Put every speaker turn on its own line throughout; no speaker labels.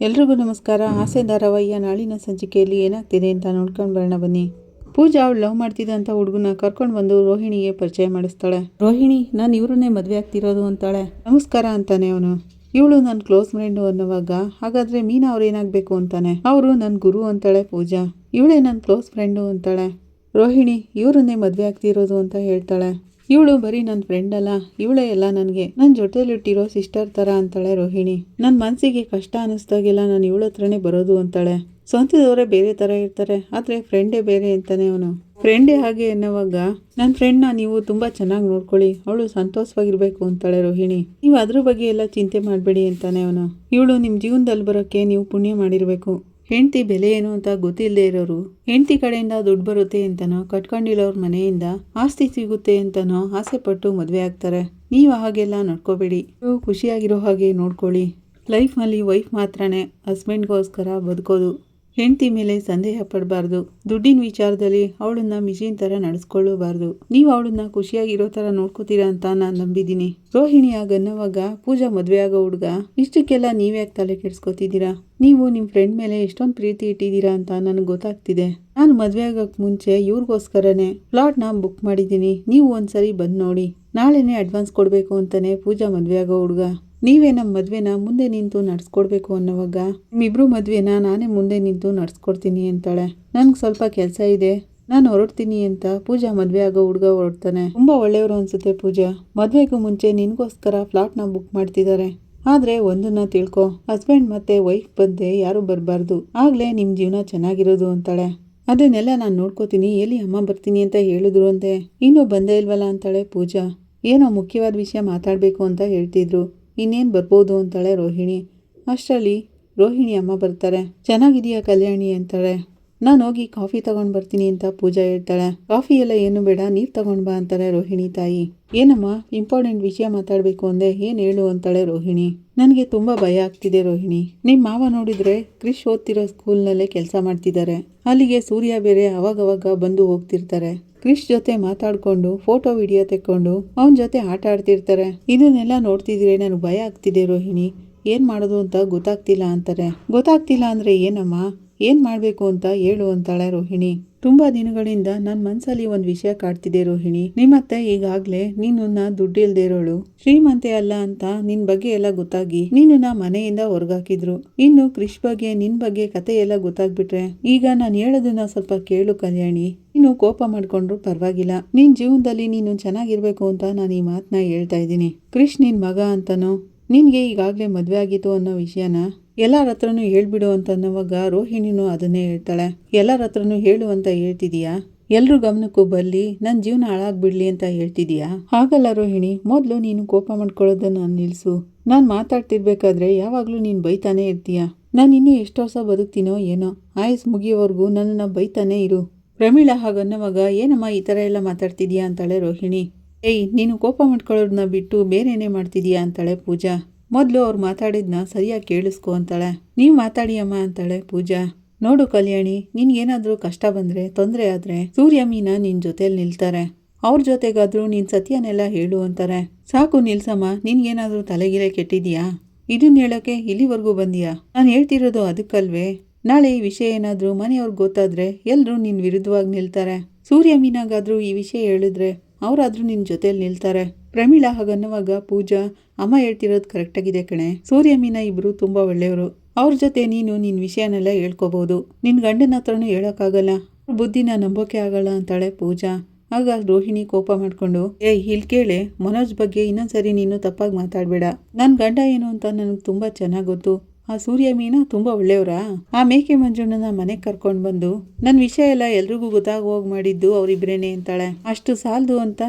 ಎಲ್ರಿಗೂ ನಮಸ್ಕಾರ. ಆಸೆ ಧಾರಾವಾಹಿಯ ನಾಳಿನ ಸಂಚಿಕೆಯಲ್ಲಿ ಏನಾಗ್ತಿದೆ ಅಂತ ನೋಡ್ಕೊಂಡು ಬರೋಣ ಬನ್ನಿ. ಪೂಜಾ ಅವಳು ಲವ್ ಮಾಡ್ತಿದ್ದಂಥ ಹುಡುಗನ ಕರ್ಕೊಂಡು ಬಂದು ರೋಹಿಣಿಗೆ ಪರಿಚಯ ಮಾಡಿಸ್ತಾಳೆ. ರೋಹಿಣಿ, ನಾನು ಇವರನ್ನೇ ಮದುವೆ ಆಗ್ತಿರೋದು ಅಂತಾಳೆ. ನಮಸ್ಕಾರ ಅಂತಾನೆ ಅವನು. ಇವಳು ನನ್ನ ಕ್ಲೋಸ್ ಫ್ರೆಂಡು ಅನ್ನುವಾಗ, ಹಾಗಾದ್ರೆ ಮೀನಾ ಅವ್ರು ಏನಾಗಬೇಕು ಅಂತಾನೆ. ಅವರು ನನ್ನ ಗುರು ಅಂತಾಳೆ ಪೂಜಾ. ಇವಳೇ ನನ್ನ ಕ್ಲೋಸ್ ಫ್ರೆಂಡು ಅಂತಾಳೆ. ರೋಹಿಣಿ, ಇವರನ್ನೇ ಮದುವೆ ಆಗ್ತಿರೋದು ಅಂತ ಹೇಳ್ತಾಳೆ. ಇವಳು ಬರೀ ನನ್ನ ಫ್ರೆಂಡ್ ಅಲ್ಲ. ಇವಳೇ ಎಲ್ಲ ನನಗೆ. ನನ್ನ ಜೊತೆಲಿಟ್ಟಿರೋ ಸಿಸ್ಟರ್ ಥರ ಅಂತಾಳೆ ರೋಹಿಣಿ. ನನ್ನ ಮನಸ್ಸಿಗೆ ಕಷ್ಟ ಅನ್ನಿಸ್ದಾಗೆಲ್ಲ ನಾನು ಇವಳ ಹತ್ರನೇ ಬರೋದು ಅಂತಾಳೆ. ಸ್ವಂತದವರೇ ಬೇರೆ ಥರ ಇರ್ತಾರೆ. ಆದರೆ ಫ್ರೆಂಡೇ ಬೇರೆ ಅಂತಾನೆ ಅವನು. ಫ್ರೆಂಡೇ ಹಾಗೆ ಅನ್ನೋವಾಗ ನನ್ನ ಫ್ರೆಂಡ್ನ ನೀವು ತುಂಬ ಚೆನ್ನಾಗಿ ನೋಡ್ಕೊಳ್ಳಿ. ಅವಳು ಸಂತೋಷವಾಗಿರ್ಬೇಕು ಅಂತಾಳೆ ರೋಹಿಣಿ. ನೀವು ಅದ್ರ ಬಗ್ಗೆ ಎಲ್ಲ ಚಿಂತೆ ಮಾಡಬೇಡಿ ಅಂತಾನೆ ಅವನು. ಇವಳು ನಿಮ್ಮ ಜೀವನದಲ್ಲಿ ಬರೋಕ್ಕೆ ನೀವು ಪುಣ್ಯ ಮಾಡಿರಬೇಕು. ಹೆಂಡತಿ ಬೆಲೆ ಏನು ಅಂತ ಗೊತ್ತಿಲ್ಲದೆ ಇರೋರು, ಹೆಂಡತಿ ಕಡೆಯಿಂದ ದುಡ್ಡು ಬರುತ್ತೆ ಅಂತನೋ ಕಟ್ಕೊಂಡಿರೋರ್ ಮನೆಯಿಂದ ಆಸ್ತಿ ಸಿಗುತ್ತೆ ಅಂತನೋ ಆಸೆ ಪಟ್ಟು ಮದುವೆ ಆಗ್ತಾರೆ. ನೀವು ಹಾಗೆಲ್ಲ ನೋಡ್ಕೋಬೇಡಿ. ಖುಷಿಯಾಗಿರೋ ಹಾಗೆ ನೋಡ್ಕೊಳ್ಳಿ. ಲೈಫ್ನಲ್ಲಿ ವೈಫ್ ಮಾತ್ರನೇ, ಹಸ್ಬೆಂಡ್ಗೋಸ್ಕರ ಬದುಕೋದು. ಹೆಂಡತಿ ಮೇಲೆ ಸಂದೇಹ ಪಡಬಾರ್ದು. ದುಡ್ಡಿನ ವಿಚಾರದಲ್ಲಿ ಅವಳನ್ನ ಮಿಷಿನ್ ಥರ ನಡೆಸ್ಕೊಳ್ಳಬಾರ್ದು. ನೀವು ಅವಳನ್ನ ಖುಷಿಯಾಗಿರೋ ಥರ ನೋಡ್ಕೋತೀರಾ ಅಂತ ನಾನು ನಂಬಿದ್ದೀನಿ. ರೋಹಿಣಿ ಆಗನ್ನವಾಗ ಪೂಜಾ ಮದುವೆ ಆಗೋ ಹುಡುಗ, ಇಷ್ಟಕ್ಕೆಲ್ಲ ನೀವ್ಯಾಕೆ ತಲೆ ಕೆಡ್ಸ್ಕೊತಿದ್ದೀರಾ? ನೀವು ನಿಮ್ಮ ಫ್ರೆಂಡ್ ಮೇಲೆ ಎಷ್ಟೊಂದು ಪ್ರೀತಿ ಇಟ್ಟಿದ್ದೀರಾ ಅಂತ ನನಗೆ ಗೊತ್ತಾಗ್ತಿದೆ. ನಾನು ಮದುವೆ ಆಗೋಕ್ಕೆ ಮುಂಚೆ ಇವ್ರಿಗೋಸ್ಕರನೇ ಪ್ಲಾಟ್ನ ಬುಕ್ ಮಾಡಿದ್ದೀನಿ. ನೀವು ಒಂದ್ಸರಿ ಬಂದು ನೋಡಿ. ನಾಳೆನೇ ಅಡ್ವಾನ್ಸ್ ಕೊಡಬೇಕು ಅಂತಾನೆ ಪೂಜಾ ಮದುವೆ ಆಗೋ ಹುಡುಗ. ನೀವೇ ನಮ್ಮ ಮದುವೆನ ಮುಂದೆ ನಿಂತು ನಡೆಸ್ಕೊಡ್ಬೇಕು ಅನ್ನೋವಾಗ, ನಿಮ್ಮಿಬ್ರು ಮದುವೆನ ನಾನೇ ಮುಂದೆ ನಿಂತು ನಡೆಸ್ಕೊಡ್ತೀನಿ ಅಂತಾಳೆ. ನನ್ಗೆ ಸ್ವಲ್ಪ ಕೆಲಸ ಇದೆ. ನಾನು ಹೊರಡ್ತೀನಿ ಅಂತ ಪೂಜಾ ಮದುವೆ ಆಗೋ ಹುಡುಗ ಹೊರಡ್ತಾನೆ. ತುಂಬಾ ಒಳ್ಳೆಯವರು ಅನ್ಸುತ್ತೆ ಪೂಜಾ. ಮದುವೆಗೂ ಮುಂಚೆ ನಿನ್ಗೋಸ್ಕರ ಫ್ಲಾಟ್ನ ಬುಕ್ ಮಾಡ್ತಿದ್ದಾರೆ ಆದ್ರೆ ಒಂದನ್ನ ತಿಳ್ಕೊ. ಹಸ್ಬೆಂಡ್ ಮತ್ತೆ ವೈಫ್ ಬಂದೆ ಯಾರು ಬರಬಾರ್ದು. ಆಗ್ಲೇ ನಿಮ್ಮ ಜೀವನ ಚೆನ್ನಾಗಿರೋದು ಅಂತಾಳೆ. ಅದನ್ನೆಲ್ಲ ನಾನು ನೋಡ್ಕೋತೀನಿ, ಎಲ್ಲಿ ಅಮ್ಮ ಬರ್ತೀನಿ ಅಂತ ಹೇಳಿದ್ರು ಅಂತೆ. ಇನ್ನೂ ಬಂದೇ ಇಲ್ವಲ್ಲ ಅಂತಾಳೆ ಪೂಜಾ. ಏನೋ ಮುಖ್ಯವಾದ ವಿಷಯ ಮಾತಾಡಬೇಕು ಅಂತ ಹೇಳ್ತಿದ್ರು. ಇನ್ನೇನು ಬರ್ಬೋದು ಅಂತಾಳೆ ರೋಹಿಣಿ. ಅಷ್ಟರಲ್ಲಿ ರೋಹಿಣಿ ಅಮ್ಮ ಬರ್ತಾರೆ. ಚೆನ್ನಾಗಿದೆಯಾ ಕಲ್ಯಾಣಿ ಅಂತಾಳೆ. ನಾನು ಹೋಗಿ ಕಾಫಿ ತಗೊಂಡು ಬರ್ತೀನಿ ಅಂತ ಪೂಜಾ ಹೇಳ್ತಾಳೆ. ಕಾಫಿ ಎಲ್ಲ ಏನು ಬೇಡ ನೀರು ತಗೊಂಡು ಬಾ ಅಂತಾರೆ ರೋಹಿಣಿ ತಾಯಿ. ಏನಮ್ಮ ಇಂಪಾರ್ಟೆಂಟ್ ವಿಷಯ ಮಾತಾಡಬೇಕು ಅಂದೆ, ಏನು ಹೇಳು ಅಂತಾಳೆ ರೋಹಿಣಿ. ನನಗೆ ತುಂಬ ಭಯ ಆಗ್ತಿದೆ ರೋಹಿಣಿ. ನಿಮ್ಮ ಮಾವ ನೋಡಿದರೆ ಕ್ರಿಶ್ ಓದ್ತಿರೋ ಸ್ಕೂಲ್ನಲ್ಲೇ ಕೆಲಸ ಮಾಡ್ತಿದ್ದಾರೆ ಅಲ್ಲಿಗೆ ಸೂರ್ಯ ಬೇರೆ ಅವಾಗವಾಗ ಬಂದು ಹೋಗ್ತಿರ್ತಾರೆ. ಕ್ರಿಶ್ ಜೊತೆ ಮಾತಾಡ್ಕೊಂಡು ಫೋಟೋ, ವಿಡಿಯೋ ತೆಕ್ಕೊಂಡು ಅವನ ಜೊತೆ ಆಟ ಆಡ್ತಿರ್ತಾರೆ. ಇದನ್ನೆಲ್ಲ ನೋಡ್ತಿದ್ರೆ ನನಗೆ ಭಯ ಆಗ್ತಿದೆ ರೋಹಿಣಿ. ಏನು ಮಾಡೋದು ಅಂತ ಗೊತ್ತಾಗ್ತಿಲ್ಲ ಅಂತಾರೆ. ಗೊತ್ತಾಗ್ತಿಲ್ಲ ಅಂದರೆ ಏನಮ್ಮ? ಏನ್ ಮಾಡ್ಬೇಕು ಅಂತ ಹೇಳು ಅಂತಾಳೆ ರೋಹಿಣಿ. ತುಂಬಾ ದಿನಗಳಿಂದ ನನ್ನ ಮನ್ಸಲ್ಲಿ ಒಂದ್ ವಿಷಯ ಕಾಡ್ತಿದೆ ರೋಹಿಣಿ. ನಿಮ್ಮತ್ತೆ ಈಗಾಗ್ಲೇ ನೀನನ್ನ ದುಡ್ಡಿಲ್ದೆ ಇರೋಳು ಶ್ರೀಮಂತೆ ಅಲ್ಲ ಅಂತ ನಿನ್ ಬಗ್ಗೆ ಎಲ್ಲ ಗೊತ್ತಾಗಿ ನೀನನ್ನ ಮನೆಯಿಂದ ಹೊರಗಾಕಿದ್ರು. ಇನ್ನು ಕ್ರಿಶ್ ಬಗ್ಗೆ, ನಿನ್ ಬಗ್ಗೆ ಕತೆ ಎಲ್ಲ ಗೊತ್ತಾಗ್ಬಿಟ್ರೆ ಈಗ ನಾನು ಹೇಳೋದನ್ನ ಸ್ವಲ್ಪ ಕೇಳು ಕಲ್ಯಾಣಿ. ನೀನು ಕೋಪ ಮಾಡ್ಕೊಂಡ್ರು ಪರವಾಗಿಲ್ಲ. ನಿನ್ ಜೀವನದಲ್ಲಿ ನೀನು ಚೆನ್ನಾಗಿರ್ಬೇಕು ಅಂತ ನಾನು ಈ ಮಾತನ್ನ ಹೇಳ್ತಾ ಇದ್ದೀನಿ. ಕ್ರಿಶ್ ನಿನ್ ಮಗ ಅಂತನೋ? ನಿನ್ಗೆ ಈಗಾಗಲೇ ಮದುವೆ ಆಗಿತ್ತು ಅನ್ನೋ ವಿಷಯನ? ಎಲ್ಲರ ಹತ್ರನೂ ಹೇಳ್ಬಿಡು ಅಂತ ಅನ್ನೋವಾಗ ರೋಹಿಣಿನೂ ಅದನ್ನೇ ಹೇಳ್ತಾಳೆ. ಎಲ್ಲರ ಹತ್ರನೂ ಹೇಳು ಅಂತ ಹೇಳ್ತಿದೀಯಾ? ಎಲ್ಲರೂ ಗಮನಕ್ಕೂ ಬರ್ಲಿ ನನ್ನ ಜೀವನ ಹಾಳಾಗ್ಬಿಡ್ಲಿ ಅಂತ ಹೇಳ್ತಿದೀಯಾ? ಹಾಗಲ್ಲ ರೋಹಿಣಿ, ಮೊದಲು ನೀನು ಕೋಪ ಮಾಡ್ಕೊಳ್ಳೋದನ್ನ ನಿಲ್ಲಿಸು ನಾನು ಮಾತಾಡ್ತಿರ್ಬೇಕಾದ್ರೆ ಯಾವಾಗಲೂ ನೀನು ಬೈತಾನೆ ಇರ್ತೀಯ? ನಾನು ಇನ್ನೂ ಎಷ್ಟು ವರ್ಷ ಬದುಕ್ತೀನೋ ಏನೋ? ಆಯಸ್ ಮುಗಿಯೋವರೆಗೂ ನನ್ನನ್ನು ಬೈತಾನೆ ಇರು. ಪ್ರಮೀಳಾ ಹಾಗನ್ನವಾಗ ಏನಮ್ಮ ಈ ಥರ ಎಲ್ಲ ಮಾತಾಡ್ತಿದ್ಯಾ? ಅಂತಾಳೆ ರೋಹಿಣಿ. ಏಯ್, ನೀನು ಕೋಪ ಮಾಡ್ಕೊಳ್ಳೋದನ್ನ ಬಿಟ್ಟು ಬೇರೇನೇ ಮಾಡ್ತಿದೀಯಾ? ಅಂತಾಳೆ ಪೂಜಾ. ಮೊದಲು ಅವ್ರು ಮಾತಾಡಿದ್ನ ಸರಿಯಾಗಿ ಕೇಳಿಸ್ಕೊ ಅಂತಾಳೆ. ನೀವು ಮಾತಾಡಿಯಮ್ಮ ಅಂತಾಳೆ ಪೂಜಾ. ನೋಡು ಕಲ್ಯಾಣಿ, ನಿನ್ಗೇನಾದರೂ ಕಷ್ಟ ಬಂದರೆ, ತೊಂದರೆ ಆದರೆ ಸೂರ್ಯ, ಮೀನ ನಿನ್ನ ಜೊತೆಲಿ ನಿಲ್ತಾರೆ. ಅವ್ರ ಜೊತೆಗಾದರೂ ನೀನ್ ಸತ್ಯನೆಲ್ಲ ಹೇಳು ಅಂತಾರೆ. ಸಾಕು ನಿಲ್ಸಮ್ಮ, ನಿನ್ಗೇನಾದರೂ ತಲೆಗಿರೆ ಕೆಟ್ಟಿದ್ಯಾ? ಇದನ್ನ ಹೇಳೋಕ್ಕೆ ಇಲ್ಲಿವರೆಗೂ ಬಂದಿಯಾ? ನಾನು ಹೇಳ್ತಿರೋದು ಅದಕ್ಕಲ್ವೇ. ನಾಳೆ ಈ ವಿಷಯ ಏನಾದರೂ ಮನೆಯವ್ರಿಗೆ ಗೊತ್ತಾದರೆ ಎಲ್ಲರೂ ನಿನ್ನ ವಿರುದ್ಧವಾಗಿ ನಿಲ್ತಾರೆ. ಸೂರ್ಯ, ಮೀನಾಗಾದರೂ ಈ ವಿಷಯ ಹೇಳಿದ್ರೆ ಅವರಾದರೂ ನಿನ್ನ ಜೊತೆಲಿ ನಿಲ್ತಾರೆ. ಪ್ರಮೀಳಾ ಹಾಗನ್ನುವಾಗ ಪೂಜಾ, ಅಮ್ಮ ಹೇಳ್ತಿರೋದು ಕರೆಕ್ಟಾಗಿದೆ ಕಣೆ. ಸೂರ್ಯ, ಮೀನಾ ಇಬ್ರು ತುಂಬಾ ಒಳ್ಳೆಯವರು. ಅವ್ರ ಜೊತೆ ನೀನು ನಿನ್ನ ವಿಷಯನೆಲ್ಲ ಹೇಳ್ಕೋಬಹುದು ನಿನ್ನ ಗಂಡನ ಹತ್ರನೂ ಹೇಳೋಕ್ಕಾಗಲ್ಲ. ಬುದ್ಧಿನ ನಂಬೋಕೆ ಆಗಲ್ಲ ಅಂತಾಳೆ ಪೂಜಾ. ಆಗ ರೋಹಿಣಿ ಕೋಪ ಮಾಡ್ಕೊಂಡು ಏ ಇಲ್ಲಿ ಕೇಳೆ. ಮನೋಜ್ ಬಗ್ಗೆ ಇನ್ನೊಂದ್ಸರಿ ನೀನು ತಪ್ಪಾಗಿ ಮಾತಾಡಬೇಡ. ನನ್ನ ಗಂಡ ಏನು ಅಂತ ನನಗೆ ತುಂಬಾ ಚೆನ್ನಾಗಿ ಗೊತ್ತು. ಆ ಸೂರ್ಯ, ಮೀನಾ ತುಂಬಾ ಒಳ್ಳೆಯವರಾ? ಆ ಮೇಕೆ ಮಂಜುಣ್ಣನ ಮನೆಗೆ ಕರ್ಕೊಂಡು ಬಂದು ನನ್ನ ವಿಷಯ ಎಲ್ಲ ಎಲ್ರಿಗೂ ಗೊತ್ತಾಗೋಗಿ ಮಾಡಿದ್ದು ಅವರಿಬ್ರೇನೆ ಅಂತಾಳೆ. ಅಷ್ಟು ಸಾಲದು ಅಂತ?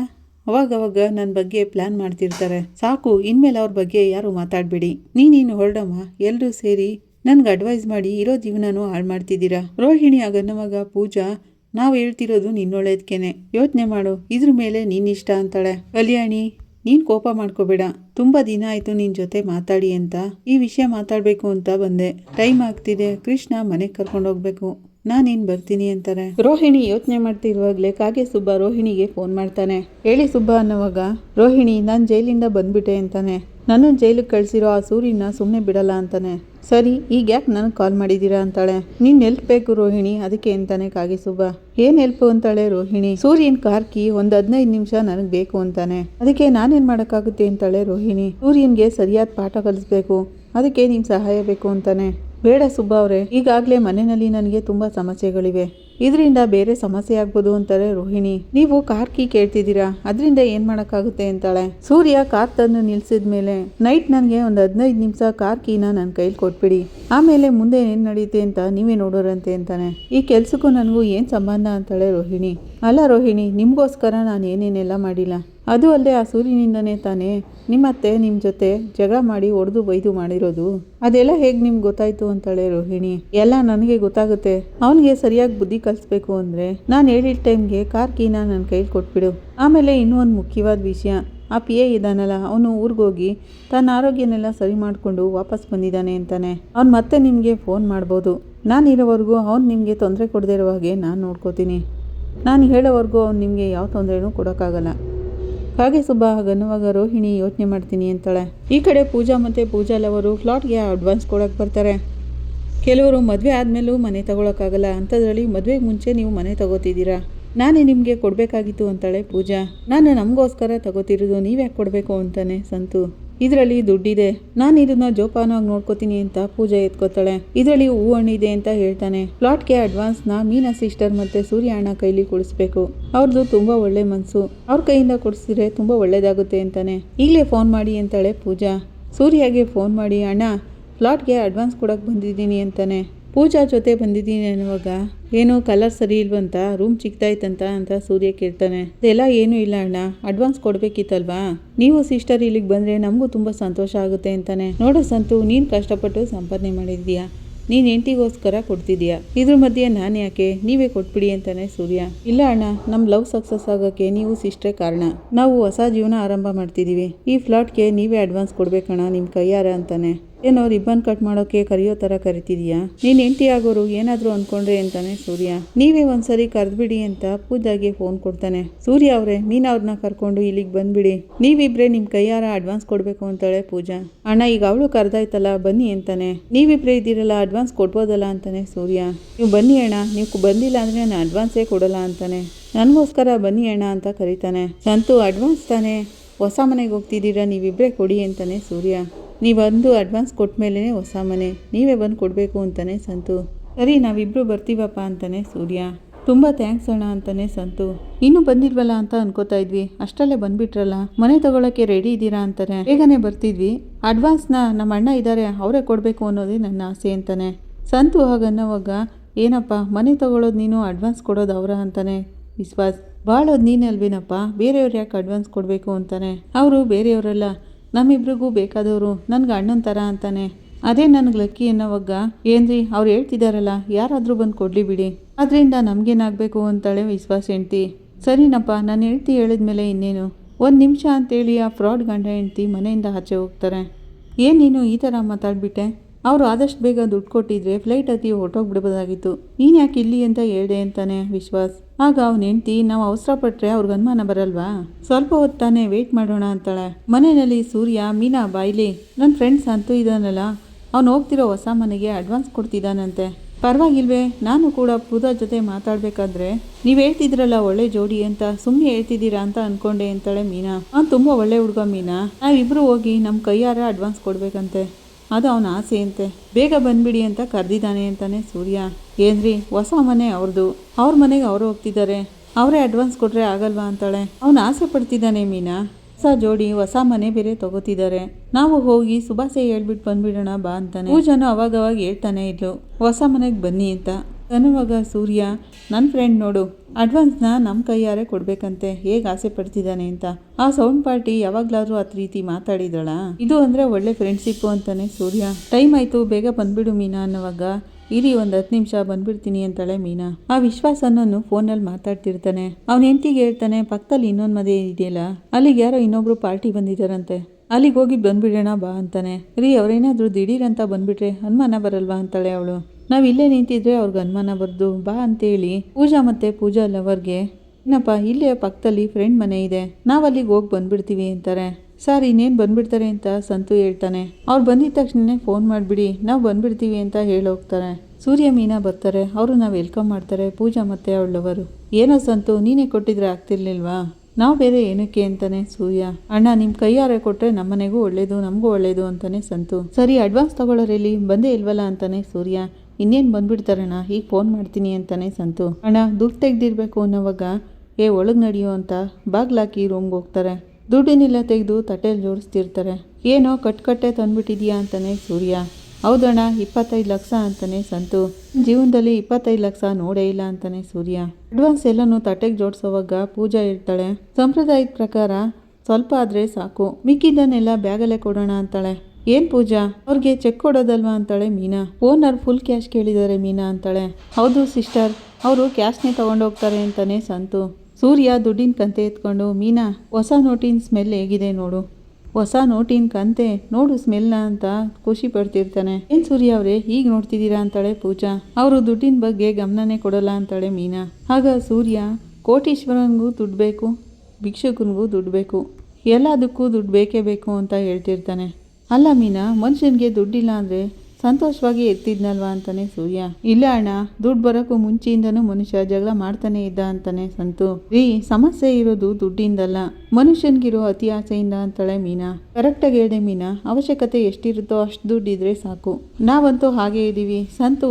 ಅವಾಗವಾಗ ನನ್ನ ಬಗ್ಗೆ ಪ್ಲಾನ್ ಮಾಡ್ತಿರ್ತಾರೆ. ಸಾಕು, ಇನ್ಮೇಲೆ ಅವ್ರ ಬಗ್ಗೆ ಯಾರು ಮಾತಾಡಬೇಡಿ. ನೀನೇನು ಹೊರಡಮ್ಮ ಎಲ್ಲರೂ ಸೇರಿ ನನಗೆ ಅಡ್ವೈಸ್ ಮಾಡಿ ಇರೋ ಜೀವನನೂ ಹಾಳು ಮಾಡ್ತಿದ್ದೀರಾ? ರೋಹಿಣಿ ಆಗನ್ನವಾಗ ಪೂಜಾ, ನಾವು ಹೇಳ್ತಿರೋದು ನಿನ್ನೊಳ್ಳೇದಕ್ಕೇನೆ ಯೋಚನೆ ಮಾಡು, ಇದ್ರ ಮೇಲೆ ನಿನ್ನಿಷ್ಟ ಅಂತಾಳೆ. ಕಲ್ಯಾಣಿ, ನೀನು ಕೋಪ ಮಾಡ್ಕೋಬೇಡ. ತುಂಬಾ ದಿನ ಆಯ್ತು ನಿನ್ನ ಜೊತೆ ಮಾತಾಡಿ ಅಂತ ಈ ವಿಷಯ ಮಾತಾಡಬೇಕು ಅಂತ ಬಂದೆ. ಟೈಮ್ ಆಗ್ತಿದೆ, ಕೃಷ್ಣ ಮನೆಗೆ ಕರ್ಕೊಂಡು ಹೋಗ್ಬೇಕು. ನಾನಿನ್ ಬರ್ತೀನಿ ಅಂತಾರೆ? ರೋಹಿಣಿ ಯೋಚನೆ ಮಾಡ್ತಿರುವಾಗಲೇ ಕಾಗೆ ಸುಬ್ಬ ರೋಹಿಣಿಗೆ ಫೋನ್ ಮಾಡ್ತಾನೆ. ಹೇಳಿ ಸುಬ್ಬ ಅನ್ನುವಾಗ, ರೋಹಿಣಿ, ನಾನು ಜೈಲಿಂದ ಬಂದ್ಬಿಟ್ಟೆ ಅಂತಾನೆ. ನನ್ನ ಜೈಲಿಗೆ ಕಳ್ಸಿರೋ ಆ ಸೂರ್ಯನ ಸುಮ್ಮನೆ ಬಿಡಲ್ಲ ಅಂತಾನೆ. ಸರಿ, ಈಗ ಯಾಕೆ ನನಗೆ ಕಾಲ್ ಮಾಡಿದ್ದೀರಾ ಅಂತಾಳೆ. ನೀನು ಹೆಲ್ಪ್ ಬೇಕು ರೋಹಿಣಿ, ಅದಕ್ಕೆ ಅಂತಾನೆ ಕಾಗೆ ಸುಬ್ಬ. ಏನ್ ಹೆಲ್ಪ್ ಅಂತಾಳೆ ರೋಹಿಣಿ? ಸೂರ್ಯನ್ ಕಾರ್ಕಿ ಒಂದ್ ಹದಿನೈದು ನಿಮಿಷ ನನಗೆ ಬೇಕು ಅಂತಾನೆ. ಅದಕ್ಕೆ ನಾನೇನು ಮಾಡೋಕ್ಕಾಗುತ್ತೆ ಅಂತಾಳೆ ರೋಹಿಣಿ. ಸೂರ್ಯನ್ಗೆ ಸರಿಯಾದ ಪಾಠ ಕಲಿಸ್ಬೇಕು. ಅದಕ್ಕೆ ನಿಮ್ಮ ಸಹಾಯ ಬೇಕು ಅಂತಾನೆ. ಬೇಡ ಸುಬ್ಬ ಅವರೇ, ಈಗಾಗಲೇ ಮನೆಯಲ್ಲಿ ನನಗೆ ತುಂಬಾ ಸಮಸ್ಯೆಗಳಿವೆ. ಇದರಿಂದ ಬೇರೆ ಸಮಸ್ಯೆ ಆಗ್ಬೋದು ಅಂತಾರೆ ರೋಹಿಣಿ. ನೀವು ಕಾರ್ ಕೀ ಕೇಳ್ತಿದ್ದೀರಾ? ಅದರಿಂದ ಏನು ಮಾಡೋಕ್ಕಾಗುತ್ತೆ ಅಂತಾಳೆ. ಸೂರ್ಯ ಕಾರ್ ತಂದು ನಿಲ್ಸಿದ ಮೇಲೆ ನೈಟ್ ನನಗೆ ಒಂದು ಹದಿನೈದು ನಿಮಿಷ ಕಾರ್ ಕೀನ ನನ್ನ ಕೈಲಿ ಕೊಟ್ಬಿಡಿ. ಆಮೇಲೆ ಮುಂದೆ ಏನು ನಡೆಯುತ್ತೆ ಅಂತ ನೀವೇ ನೋಡೋರಂತೆ ಅಂತಾನೆ. ಈ ಕೆಲ್ಸಕ್ಕೂ ನನಗೂ ಏನು ಸಂಬಂಧ ಅಂತಾಳೆ ರೋಹಿಣಿ. ಅಲ್ಲ ರೋಹಿಣಿ, ನಿಮಗೋಸ್ಕರ ನಾನು ಏನೇನೆಲ್ಲ ಮಾಡಿಲ್ಲ. ಅದು ಅಲ್ಲದೆ ಆ ಸೂರ್ಯನಿಂದನೇ ತಾನೇ ನಿಮ್ಮತ್ತೆ ನಿಮ್ಮ ಜೊತೆ ಜಗಳ ಮಾಡಿ ಒಡೆದು ಬೈದು ಮಾಡಿರೋದು, ಅದೆಲ್ಲ ಹೇಗೆ ನಿಮ್ಗೆ ಗೊತ್ತಾಯ್ತು ಅಂತಾಳೆ ರೋಹಿಣಿ. ಎಲ್ಲ ನನಗೆ ಗೊತ್ತಾಗುತ್ತೆ. ಅವನಿಗೆ ಸರಿಯಾಗಿ ಬುದ್ಧಿ ಕಲಿಸ್ಬೇಕು ಅಂದರೆ ನಾನು ಹೇಳಿದ ಟೈಮ್ಗೆ ಕಾರ್ ಕೀನ ನನ್ನ ಕೈಲಿ ಕೊಟ್ಬಿಡು. ಆಮೇಲೆ ಇನ್ನೂ ಒಂದು ಮುಖ್ಯವಾದ ವಿಷಯ. ಆ ಪಿ ಎ ಇದ್ದಾನಲ್ಲ ಅವನು ಊರಿಗೋಗಿ ತನ್ನ ಆರೋಗ್ಯನೆಲ್ಲ ಸರಿ ಮಾಡಿಕೊಂಡು ವಾಪಸ್ ಬಂದಿದ್ದಾನೆ ಅಂತಾನೆ. ಅವ್ನು ಮತ್ತೆ ನಿಮಗೆ ಫೋನ್ ಮಾಡ್ಬೋದು. ನಾನು ಇರೋವರೆಗೂ ಅವ್ನು ನಿಮಗೆ ತೊಂದರೆ ಕೊಡದೇ ಇರೋ ಹಾಗೆ ನಾನು ನೋಡ್ಕೋತೀನಿ. ನಾನು ಹೇಳೋವರೆಗೂ ಅವ್ನು ನಿಮಗೆ ಯಾವ ತೊಂದರೆನೂ ಕೊಡೋಕ್ಕಾಗಲ್ಲ. ಹಾಗೆ ಸುಬ್ಬ ಹಗನುವಾಗ ರೋಹಿಣಿ ಯೋಚನೆ ಮಾಡ್ತೀನಿ ಅಂತಾಳೆ. ಈ ಕಡೆ ಪೂಜಾ ಮತ್ತು ಪೂಜಾಲವರು ಫ್ಲಾಟ್ಗೆ ಅಡ್ವಾನ್ಸ್ ಕೊಡೋಕೆ ಬರ್ತಾರೆ. ಕೆಲವರು ಮದುವೆ ಆದಮೇಲೂ ಮನೆ ತಗೊಳಕ್ಕಾಗಲ್ಲ. ಅಂಥದ್ರಲ್ಲಿ ಮದುವೆಗೆ ಮುಂಚೆ ನೀವು ಮನೆ ತಗೋತಿದ್ದೀರಾ? ನಾನೇ ನಿಮಗೆ ಕೊಡಬೇಕಾಗಿತ್ತು ಅಂತಾಳೆ ಪೂಜಾ. ನಾನು ನಮಗೋಸ್ಕರ ತಗೋತಿರೋದು ನೀವ್ಯಾಕೆ ಕೊಡಬೇಕು ಅಂತಾನೆ ಸಂತು. ಇದರಲ್ಲಿ ದುಡ್ಡಿದೆ. ನಾನು ಇದನ್ನ ಜೋಪಾನವಾಗಿ ನೋಡ್ಕೋತೀನಿ ಅಂತ ಪೂಜಾ ಎತ್ಕೋತಾಳೆ. ಇದರಲ್ಲಿ ಹೂ ಹಣ್ಣಿದೆ ಅಂತ ಹೇಳ್ತಾನೆ. ಪ್ಲಾಟ್ಗೆ ನ ಮೀನಾ ಸಿಸ್ಟರ್ ಮತ್ತೆ ಸೂರ್ಯ ಅಣ್ಣ ಕೈಲಿ ಕೊಡಿಸ್ಬೇಕು. ಅವ್ರದ್ದು ತುಂಬಾ ಒಳ್ಳೆ ಮನಸ್ಸು ಅವ್ರ ಕೈಯಿಂದ ಕೊಡಿಸಿದ್ರೆ ತುಂಬಾ ಒಳ್ಳೇದಾಗುತ್ತೆ ಅಂತಾನೆ. ಈಗಲೇ ಫೋನ್ ಮಾಡಿ ಅಂತಾಳೆ ಪೂಜಾ. ಸೂರ್ಯಗೆ ಫೋನ್ ಮಾಡಿ, ಅಣ್ಣ, ಪ್ಲಾಟ್ಗೆ ಅಡ್ವಾನ್ಸ್ ಕೊಡಕ್ಕೆ ಬಂದಿದ್ದೀನಿ ಅಂತಾನೆ. ಪೂಜಾ ಜೊತೆ ಬಂದಿದ್ದೀನಿ ಅನ್ನುವಾಗ, ಏನು ಕಲರ್ ಸರಿ ಇಲ್ವಂತ? ರೂಮ್ ಚಿಕ್ತಾಯ್ತಂತ ಅಂತ ಸೂರ್ಯ ಕೇಳ್ತಾನೆ. ಅದೆಲ್ಲ ಏನೂ ಇಲ್ಲ ಅಣ್ಣ. ಅಡ್ವಾನ್ಸ್ ಕೊಡ್ಬೇಕಿತ್ತಲ್ವಾ? ನೀವು ಸಿಸ್ಟರ್ ಇಲ್ಲಿಗೆ ಬಂದರೆ ನಮಗೂ ತುಂಬ ಸಂತೋಷ ಆಗುತ್ತೆ ಅಂತಾನೆ. ನೋಡು ಸಂತು, ನೀನು ಕಷ್ಟಪಟ್ಟು ಸಂಪಾದನೆ ಮಾಡಿದ್ದೀಯಾ ನೀನು ಹೆಂಡತಿಗೋಸ್ಕರ ಕೊಡ್ತಿದ್ಯಾ? ಇದ್ರ ಮಧ್ಯೆ ನಾನು ಯಾಕೆ? ನೀವೇ ಕೊಟ್ಬಿಡಿ ಅಂತಾನೆ ಸೂರ್ಯ. ಇಲ್ಲ ಅಣ್ಣ ನಮ್ಮ ಲವ್ ಸಕ್ಸಸ್ ಆಗೋಕ್ಕೆ ನೀವು ಸಿಸ್ಟ್ರೇ ಕಾರಣ. ನಾವು ಹೊಸ ಜೀವನ ಆರಂಭ ಮಾಡ್ತಿದ್ದೀವಿ ಈ ಫ್ಲಾಟ್ಗೆ ನೀವೇ ಅಡ್ವಾನ್ಸ್ ಕೊಡ್ಬೇಕಣ್ಣ ನಿಮ್ಮ ಕೈಯಾರ ಅಂತಾನೆ. ಏನೋ ರಿಬ್ಬನ್ ಕಟ್ ಮಾಡೋಕೆ ಕರಿಯೋ ಥರ ಕರಿತಿದೀಯಾ? ನೀನು ಹೆಂಡತಿ ಆಗೋರು ಏನಾದರೂ ಅನ್ಕೊಂಡ್ರೆ ಅಂತಾನೆ ಸೂರ್ಯ. ನೀವೇ ಒಂದ್ಸರಿ ಕರೆದ್ಬಿಡಿ ಅಂತ ಪೂಜಾಗೆ ಫೋನ್ ಕೊಡ್ತಾನೆ. ಸೂರ್ಯ ಅವರೇ ನೀನು ಅವ್ರನ್ನ ಕರ್ಕೊಂಡು ಇಲ್ಲಿಗೆ ಬಂದ್ಬಿಡಿ. ನೀವಿಬ್ರೆ ನಿಮ್ಮ ಕೈಯಾರ ಅಡ್ವಾನ್ಸ್ ಕೊಡಬೇಕು ಅಂತಾಳೆ ಪೂಜಾ. ಅಣ್ಣ, ಈಗ ಅವಳು ಕರೆದಾಯ್ತಲ್ಲ, ಬನ್ನಿ ಅಂತಾನೆ. ನೀವಿಬ್ರೆ ಇದ್ದೀರಲ್ಲ ಅಡ್ವಾನ್ಸ್ ಕೊಡ್ಬೋದಲ್ಲ ಅಂತಾನೆ ಸೂರ್ಯ. ನೀವು ಬನ್ನಿ ಅಣ್ಣ, ನೀವು ಬಂದಿಲ್ಲ ಅಂದರೆ ನಾನು ಅಡ್ವಾನ್ಸೇ ಕೊಡಲ್ಲ ಅಂತಾನೆ. ನನಗೋಸ್ಕರ ಬನ್ನಿ ಅಣ್ಣ ಅಂತ ಕರೀತಾನೆ. ಸಂತು ಅಡ್ವಾನ್ಸ್ ತಾನೆ. ಹೊಸ ಮನೆಗೆ ಹೋಗ್ತಿದ್ದೀರಾ ನೀವಿಬ್ಬರೇ ಕೊಡಿ ಅಂತಾನೆ ಸೂರ್ಯ. ನೀವೊಂದು ಅಡ್ವಾನ್ಸ್ ಕೊಟ್ಟ ಮೇಲೇ ಹೊಸ ಮನೆ. ನೀವೇ ಬಂದು ಕೊಡಬೇಕು ಅಂತಾನೆ ಸಂತು. ಸರಿ ನಾವಿಬ್ಬರು ಬರ್ತೀವಪ್ಪ ಅಂತಾನೆ ಸೂರ್ಯ. ತುಂಬ ಥ್ಯಾಂಕ್ಸ್ ಅಣ್ಣ ಅಂತಾನೆ ಸಂತು. ಇನ್ನೂ ಬಂದಿಲ್ವಲ್ಲ ಅಂತ ಅನ್ಕೋತಾ ಇದ್ವಿ. ಅಷ್ಟಲ್ಲೇ ಬಂದ್ಬಿಟ್ರಲ್ಲ. ಮನೆ ತಗೊಳಕ್ಕೆ ರೆಡಿ ಇದ್ದೀರಾ ಅಂತಾನೆ. ಬೇಗನೆ ಬರ್ತಿದ್ವಿ. ಅಡ್ವಾನ್ಸ್ನ ನಮ್ಮ ಅಣ್ಣ ಇದ್ದಾರೆ ಅವರೇ ಕೊಡಬೇಕು ಅನ್ನೋದೇ ನನ್ನ ಆಸೆ ಅಂತಾನೆ. ಸಂತು ಹಾಗನ್ನೋವಾಗ ಏನಪ್ಪ, ಮನೆ ತಗೊಳ್ಳೋದು ನೀನು ಅಡ್ವಾನ್ಸ್ ಕೊಡೋದು ಅವರ ಅಂತಾನೆ. ವಿಶ್ವಾಸ್, ಬಾಳೋದು ನೀನಲ್ವೇನಪ್ಪ? ಬೇರೆಯವ್ರು ಯಾಕೆ ಅಡ್ವಾನ್ಸ್ ಕೊಡಬೇಕು ಅಂತಾನೆ. ಅವರು ಬೇರೆಯವರಲ್ಲ. ನಮ್ಮಿಬ್ರಿಗೂ ಬೇಕಾದವರು ನನ್ಗೆ ಅಣ್ಣನ ಥರ ಅಂತಾನೆ. ಅದೇ ನನಗೆ ಲಕ್ಕಿ ಅನ್ನೋವಾಗ ಏನ್ರಿ, ಅವ್ರು ಹೇಳ್ತಿದಾರಲ್ಲ, ಯಾರಾದರೂ ಬಂದು ಕೊಡಲಿ ಬಿಡಿ. ಅದರಿಂದ ನಮಗೇನಾಗಬೇಕು ಅಂತಾಳೆ ವಿಶ್ವಾಸ ಹೆಂಡ್ತಿ. ಸರಿನಪ್ಪ, ನಾನು ಹೇಳ್ತಿ ಹೇಳಿದ್ಮೇಲೆ ಇನ್ನೇನು? ಒಂದು ನಿಮಿಷ ಅಂತೇಳಿ ಆ ಫ್ರಾಡ್ ಗಂಡ ಹೆಂಡ್ತಿ ಮನೆಯಿಂದ ಆಚೆ ಹೋಗ್ತಾರೆ. ಏನು ನೀನು ಈ ಥರ ಮಾತಾಡ್ಬಿಟ್ಟೆ? ಅವರು ಆದಷ್ಟು ಬೇಗ ದುಡ್ಡು ಕೊಟ್ಟಿದ್ರೆ ಫ್ಲೈಟ್ ಹತ್ತಿ ಹೊರಟೋಗ್ಬಿಡ್ಬೋದಾಗಿತ್ತು. ನೀನು ಯಾಕೆ ಇಲ್ಲಿ ಅಂತ ಹೇಳಿದೆ ಅಂತಾನೆ ವಿಶ್ವಾಸ್. ಆಗ ಅವನ ಹೆಂಡ್ತಿ, ನಾವು ಅವಸರ ಪಟ್ರೆ ಅವ್ರಿಗೆ ಅನುಮಾನ ಬರಲ್ವಾ? ಸ್ವಲ್ಪ ಹೊತ್ತಾನೆ ತಾನೇ ವೇಟ್ ಮಾಡೋಣ ಅಂತಾಳೆ. ಮನೆಯಲ್ಲಿ ಸೂರ್ಯ, ಮೀನಾ, ಬಾಯ್ಲಿ ನನ್ನ ಫ್ರೆಂಡ್ಸ್ ಅಂತೂ ಇದಾನಲ್ಲ. ಅವ್ನು ಹೋಗ್ತಿರೋ ಹೊಸ ಮನೆಗೆ ಅಡ್ವಾನ್ಸ್ ಕೊಡ್ತಿದ್ದಾನಂತೆ ಪರವಾಗಿಲ್ವೇ, ನಾನು ಕೂಡ ಪೂಜಾ ಜೊತೆ ಮಾತಾಡ್ಬೇಕಾದ್ರೆ ನೀವು ಹೇಳ್ತಿದ್ರಲ್ಲ ಒಳ್ಳೆ ಜೋಡಿ ಅಂತ ಸುಮ್ಮನೆ ಹೇಳ್ತಿದ್ದೀರಾ ಅಂತ ಅನ್ಕೊಂಡೆ ಅಂತಾಳೆ ಮೀನಾ. ಅವ್ನು ತುಂಬ ಒಳ್ಳೆ ಹುಡುಗ ಮೀನಾ. ನಾವಿಬ್ರು ಹೋಗಿ ನಮ್ಮ ಕೈಯಾರ ಅಡ್ವಾನ್ಸ್ ಕೊಡ್ಬೇಕಂತೆ. ಅದು ಅವನ ಆಸೆಯಂತೆ. ಬೇಗ ಬಂದ್ಬಿಡಿ ಅಂತ ಕರೆದಿದ್ದಾನೆ ಅಂತಾನೆ ಸೂರ್ಯ. ಏನ್ರಿ, ಹೊಸ ಮನೆ ಅವ್ರದ್ದು ಅವ್ರ ಮನೆಗೆ ಅವರು ಹೋಗ್ತಿದ್ದಾರೆ. ಅವರೇ ಅಡ್ವಾನ್ಸ್ ಕೊಟ್ರೆ ಆಗಲ್ವಾ ಅಂತಾಳೆ. ಅವನು ಆಸೆ ಪಡ್ತಿದ್ದಾನೆ ಮೀನಾ. ಹೊಸ ಜೋಡಿ, ಹೊಸ ಮನೆ ಬೇರೆ ತಗೋತಿದ್ದಾರೆ. ನಾವು ಹೋಗಿ ಸುಭಾಸೆ ಹೇಳ್ಬಿಟ್ಟು ಬಂದ್ಬಿಡೋಣ ಬಾ ಅಂತಾನೆ. ಪೂಜಾನು ಅವಾಗವಾಗ ಹೇಳ್ತಾನೆ ಇದ್ಲು, ಹೊಸ ಮನೆಗೆ ಬನ್ನಿ ಅಂತ. ಅನ್ನುವಾಗ ಸೂರ್ಯ ನನ್ನ ಫ್ರೆಂಡ್ ನೋಡು ಅಡ್ವಾನ್ಸ್ನ ನಮ್ಮ ಕೈಯಾರೆ ಕೊಡ್ಬೇಕಂತೆ, ಹೇಗೆ ಆಸೆ ಪಡ್ತಿದ್ದಾನೆ ಅಂತ. ಆ ಸೌಂಡ್ ಪಾರ್ಟಿ ಯಾವಾಗ್ಲಾದ್ರೂ ಅತ್ ರೀತಿ ಮಾತಾಡಿದಳ? ಇದು ಅಂದ್ರೆ ಒಳ್ಳೆ ಫ್ರೆಂಡ್ಶಿಪ್ಪು ಅಂತಾನೆ ಸೂರ್ಯ. ಟೈಮ್ ಆಯ್ತು, ಬೇಗ ಬಂದ್ಬಿಡು ಮೀನಾ ಅನ್ನೋವಾಗ. ಇರಿ ಒಂದು ಹತ್ತು ನಿಮಿಷ ಬಂದ್ಬಿಡ್ತೀನಿ ಅಂತಾಳೆ ಮೀನಾ. ಆ ವಿಶ್ವಾಸನನ್ನು ಫೋನಲ್ಲಿ ಮಾತಾಡ್ತಿರ್ತಾನೆ. ಅವನ ಹೆಂಡತಿಗೆ ಹೇಳ್ತಾನೆ ಪಕ್ಕದಲ್ಲಿ ಇನ್ನೊಂದು ಮದುವೆ ಇದೆಯಲ್ಲ? ಅಲ್ಲಿಗೆ ಯಾರೋ ಇನ್ನೊಬ್ರು ಪಾರ್ಟಿ ಬಂದಿದ್ದಾರಂತೆ ಅಲ್ಲಿಗೆ ಹೋಗಿ ಬಂದ್ಬಿಡೋಣ ಬಾ ಅಂತಾನೆ. ರೀ, ಅವರೇನಾದರೂ ದಿಢೀರ್ ಅಂತ ಬಂದ್ಬಿಟ್ರೆ ಅನುಮಾನ ಬರಲ್ವಾ? ಅಂತಾಳೆ ಅವಳು. ನಾವು ಇಲ್ಲೇ ನಿಂತಿದ್ರೆ ಅವ್ರಿಗೆ ಅನುಮಾನ ಬರ್ದು, ಬಾ ಅಂತೇಳಿ ಪೂಜಾ ಮತ್ತೆ ಪೂಜಾ ಲವರ್ಗೆ ಏನಪ್ಪ ಇಲ್ಲೇ ಪಕ್ಕದಲ್ಲಿ ಫ್ರೆಂಡ್ ಮನೆ ಇದೆ. ನಾವು ಅಲ್ಲಿಗೆ ಹೋಗಿ ಬಂದ್ಬಿಡ್ತೀವಿ ಅಂತಾರೆ. ಸರ್, ಇನ್ನೇನು ಬಂದ್ಬಿಡ್ತಾರೆ ಅಂತ? ಸಂತು ಹೇಳ್ತಾನೆ. ಅವ್ರು ಬಂದಿದ ತಕ್ಷಣ ಫೋನ್ ಮಾಡಿಬಿಡಿ, ನಾವು ಬಂದ್ಬಿಡ್ತೀವಿ ಅಂತ ಹೇಳೋಗ್ತಾರೆ ಸೂರ್ಯ, ಮೀನಾ ಬರ್ತಾರೆ. ಅವರು ನಾವು ವೆಲ್ಕಮ್ ಮಾಡ್ತಾರೆ ಪೂಜಾ ಮತ್ತೆ ಅವಳವರು ಏನೋ ಸಂತು, ನೀನೇ ಕೊಟ್ಟಿದ್ರೆ ಆಗ್ತಿರ್ಲಿಲ್ವಾ? ನಾವು ಬೇರೆ ಏನಕ್ಕೆ? ಅಂತಾನೆ ಸೂರ್ಯ. ಅಣ್ಣ ನಿಮ್ಮ ಕೈಯಾರೆ ಕೊಟ್ಟರೆ ನಮ್ಮನೆಗೂ ಒಳ್ಳೇದು, ನಮಗೂ ಒಳ್ಳೇದು ಅಂತಾನೆ ಸಂತು. ಸರಿ, ಅಡ್ವಾನ್ಸ್ ತಗೊಳ್ಳೋರಲ್ಲಿ ಬಂದೇ ಇಲ್ವಲ್ಲ? ಅಂತಾನೆ ಸೂರ್ಯ. ಇನ್ನೇನು ಬಂದ್ಬಿಡ್ತಾರಣ್ಣ ಈಗ ಫೋನ್ ಮಾಡ್ತೀನಿ ಅಂತಾನೆ ಸಂತು. ಅಣ್ಣ, ದುಡ್ಡು ತೆಗ್ದಿರ್ಬೇಕು ಅನ್ನೋವಾಗ, ಏ, ಒಳಗೆ ನಡೆಯೋ ಅಂತ ಬಾಗ್ಲಾಕಿ ರೂಮ್ಗೆ ಹೋಗ್ತಾರೆ. ದುಡ್ಡಿನೆಲ್ಲ ತೆಗೆದು ತಟ್ಟೆಯಲ್ಲಿ ಜೋಡಿಸ್ತಿರ್ತಾರೆ. ಏನೋ ಕಟ್ಕಟ್ಟೆ ತಂದ್ಬಿಟ್ಟಿದ್ಯಾ ಅಂತಾನೆ ಸೂರ್ಯ. ಹೌದಣ್ಣ, ಇಪ್ಪತ್ತೈದು ಲಕ್ಷ ಅಂತಾನೆ ಸಂತು. ಜೀವನದಲ್ಲಿ ಇಪ್ಪತ್ತೈದು ಲಕ್ಷ ನೋಡೇ ಇಲ್ಲ ಅಂತಾನೆ ಸೂರ್ಯ. ಅಡ್ವಾನ್ಸ್ ಎಲ್ಲನೂ ತಟ್ಟೆಗೆ ಜೋಡಿಸೋವಾಗ ಪೂಜಾ ಇರ್ತಾಳೆ ಸಂಪ್ರದಾಯದ ಪ್ರಕಾರ ಸ್ವಲ್ಪ ಆದರೆ ಸಾಕು. ಮಿಕ್ಕಿದ್ದನ್ನೆಲ್ಲ ಬ್ಯಾಗಲ್ಲೇ ಕೊಡೋಣ ಅಂತಾಳೆ. ಏನ್ ಪೂಜಾ? ಅವ್ರಿಗೆ ಚೆಕ್ ಕೊಡೋದಲ್ವಾ ಅಂತಾಳೆ ಮೀನಾ. ಓನರ್ ಫುಲ್ ಕ್ಯಾಶ್ ಕೇಳಿದ್ದಾರೆ ಮೀನಾ ಅಂತಾಳೆ. ಹೌದು ಸಿಸ್ಟರ್ ಅವರು ಕ್ಯಾಶ್ನೇ ತಗೊಂಡೋಗ್ತಾರೆ ಅಂತಾನೆ ಸಂತು. ಸೂರ್ಯ ದುಡ್ಡಿನ ಕಂತೆ ಎತ್ಕೊಂಡು, ಮೀನಾ, ಹೊಸ ನೋಟಿನ ಸ್ಮೆಲ್ ಹೇಗಿದೆ ನೋಡು. ಹೊಸ ನೋಟಿನ ಕಂತೆ, ನೋಡು ಸ್ಮೆಲ್ನ ಅಂತ ಖುಷಿ ಪಡ್ತಿರ್ತಾನೆ. ಏನ್ ಸೂರ್ಯ ಅವರೇ ಈಗ ನೋಡ್ತಿದ್ದೀರಾ ಅಂತಾಳೆ ಪೂಜಾ. ಅವರು ದುಡ್ಡಿನ ಬಗ್ಗೆ ಗಮನನೇ ಕೊಡಲ್ಲ ಅಂತಾಳೆ ಮೀನಾ. ಆಗ ಸೂರ್ಯ ಕೋಟೀಶ್ವರನಿಗೂ ದುಡ್ಡು ಬೇಕು, ಭಿಕ್ಷುಕನಿಗೂ ದುಡ್ಡು ಬೇಕು. ಎಲ್ಲದಕ್ಕೂ ದುಡ್ಡು ಬೇಕೇ ಬೇಕು ಅಂತ ಹೇಳ್ತಿರ್ತಾನೆ. ಅಲ್ಲ ಮೀನಾ, ಮನುಷ್ಯನಿಗೆ ದುಡ್ಡಿಲ್ಲ ಅಂದರೆ ಸಂತೋಷವಾಗಿ ಎತ್ತಿದ್ನಲ್ವಾ ಅಂತಾನೆ ಸೂರ್ಯ. ಇಲ್ಲ ಅಣ್ಣ, ದುಡ್ಡು ಬರೋಕ್ಕೂ ಮುಂಚೆಯಿಂದನೂ ಮನುಷ್ಯ ಜಗಳ ಮಾಡ್ತಾನೆ ಇದ್ದ ಅಂತಾನೆ ಸಂತು. ರೀ, ಸಮಸ್ಯೆ ಇರೋದು ದುಡ್ಡಿಂದಲ್ಲ, ಮನುಷ್ಯನಿಗಿರೋ ಅತಿ ಆಸೆಯಿಂದ ಅಂತಾಳೆ ಮೀನಾ. ಕರೆಕ್ಟಾಗಿ ಹೇಳಿದೆ ಮೀನಾ, ಅವಶ್ಯಕತೆ ಎಷ್ಟಿರುತ್ತೋ ಅಷ್ಟು ದುಡ್ಡು ಇದ್ರೆ ಸಾಕು. ನಾವಂತೂ ಹಾಗೆ ಇದ್ದೀವಿ ಸಂತು,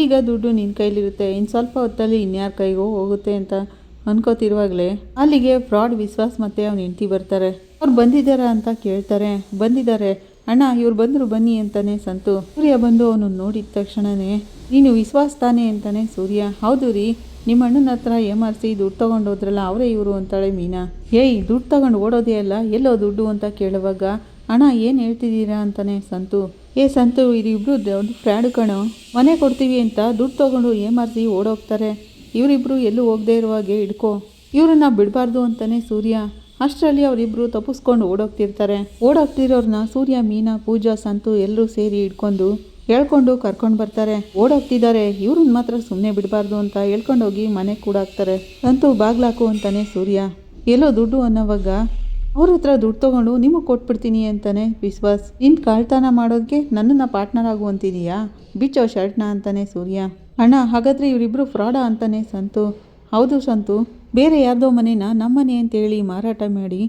ಈಗ ದುಡ್ಡು ನಿನ್ನ ಕೈಲಿರುತ್ತೆ ಇನ್ನು ಸ್ವಲ್ಪ ಹೊತ್ತಲ್ಲಿ ಇನ್ಯಾರ ಕೈಗೋ ಹೋಗುತ್ತೆ ಅಂತ ಅನ್ಕೋತಿರುವಾಗಲೇ, ಅಲ್ಲಿಗೆ ಫ್ರಾಡ್, ವಿಶ್ವಾಸ್ ಮತ್ತೆ ಅವ್ನ ಹೆಂಡತಿ ಬರ್ತಾರೆ. ಅವ್ರು ಬಂದಿದ್ದಾರಾ ಅಂತ ಕೇಳ್ತಾರೆ. ಬಂದಿದ್ದಾರೆ. ಅಣ್ಣ, ಇವ್ರು ಬಂದರು ಬನ್ನಿ ಅಂತಾನೆ ಸಂತು. ಸೂರ್ಯ ಬಂದು ಅವನು ನೋಡಿದ ತಕ್ಷಣನೇ, ನೀನು ವಿಶ್ವಾಸ ತಾನೆ ಅಂತಾನೆ ಸೂರ್ಯ. ಹೌದು ರೀ, ನಿಮ್ಮ ಅಣ್ಣನ ಹತ್ರ ಏಮಾರಿಸಿ ದುಡ್ಡು ತಗೊಂಡು ಹೋದ್ರಲ್ಲ, ಅವರೇ ಇವರು ಅಂತಾಳೆ ಮೀನಾ. ಏಯ್, ದುಡ್ಡು ತಗೊಂಡು ಓಡೋದೇ ಅಲ್ಲ, ಎಲ್ಲೋ ದುಡ್ಡು ಅಂತ ಕೇಳುವಾಗ, ಅಣ್ಣ, ಏನು ಹೇಳ್ತಿದ್ದೀರಾ ಅಂತಾನೆ ಸಂತು. ಏ ಸಂತು ಇದಿಬ್ರು ದೊಡ್ಡ ಫ್ರಾಡ್ ಕಣೋ. ಮನೆ ಕೊಡ್ತೀವಿ ಅಂತ ದುಡ್ಡು ತಗೊಂಡು ಏಮಾರಿಸಿ ಓಡೋಗ್ತಾರೆ. ಇವರಿಬ್ರು ಎಲ್ಲೂ ಹೋಗದೆ ಇರುವಾಗೆ ಹಿಡ್ಕೋ ಇವರನ್ನ ಬಿಡಬಾರ್ದು ಅಂತಾನೆ ಸೂರ್ಯ. ಅಷ್ಟರಲ್ಲಿ ಅವರಿಬ್ಬರು ತಪ್ಪಿಸ್ಕೊಂಡು ಓಡೋಗ್ತಿರ್ತಾರೆ. ಓಡೋಗ್ತಿರೋರ್ನ ಸೂರ್ಯ, ಮೀನಾ, ಪೂಜಾ, ಸಂತು ಎಲ್ಲರೂ ಸೇರಿ ಹಿಡ್ಕೊಂಡು ಹೇಳ್ಕೊಂಡು ಕರ್ಕೊಂಡು ಬರ್ತಾರೆ. ಓಡೋಗ್ತಿದ್ದಾರೆ. ಇವ್ರನ್ನ ಮಾತ್ರ ಸುಮ್ಮನೆ ಬಿಡಬಾರ್ದು ಅಂತ ಹೇಳ್ಕೊಂಡೋಗಿ ಮನೆ ಕೂಡ ಹಾಕ್ತಾರೆ. ಸಂತು ಬಾಗ್ಲಾಕು ಅಂತಾನೆ ಸೂರ್ಯ. ಎಲ್ಲೋ ದುಡ್ಡು ಅನ್ನೋವಾಗ ಅವ್ರ ಹತ್ರ ದುಡ್ಡು ತಗೊಂಡು ನಿಮಗೆ ಕೊಟ್ಬಿಡ್ತೀನಿ ಅಂತಾನೆ ವಿಶ್ವಾಸ್. ನಿನ್ ಕಾಳ್ತಾನ ಮಾಡೋದಕ್ಕೆ ನನ್ನನ್ನು ಪಾರ್ಟ್ನರ್ ಆಗು ಅಂತಿದೀಯಾ? ಬಿಚ್ಚೋ ಶರ್ಟ್ನ ಅಂತಾನೆ ಸೂರ್ಯ. ಅಣ್ಣ, ಹಾಗಾದ್ರೆ ಇವರಿಬ್ರು ಫ್ರಾಡ ಅಂತಾನೆ ಸಂತು. ಹೌದು ಸಂತು. ಬೇರೆ ಯಾರ್ದೋ ಮನೇನ ನಮ್ಮನೆ ಅಂತೇಳಿ ಮಾರಾಟ ಮಾಡಿ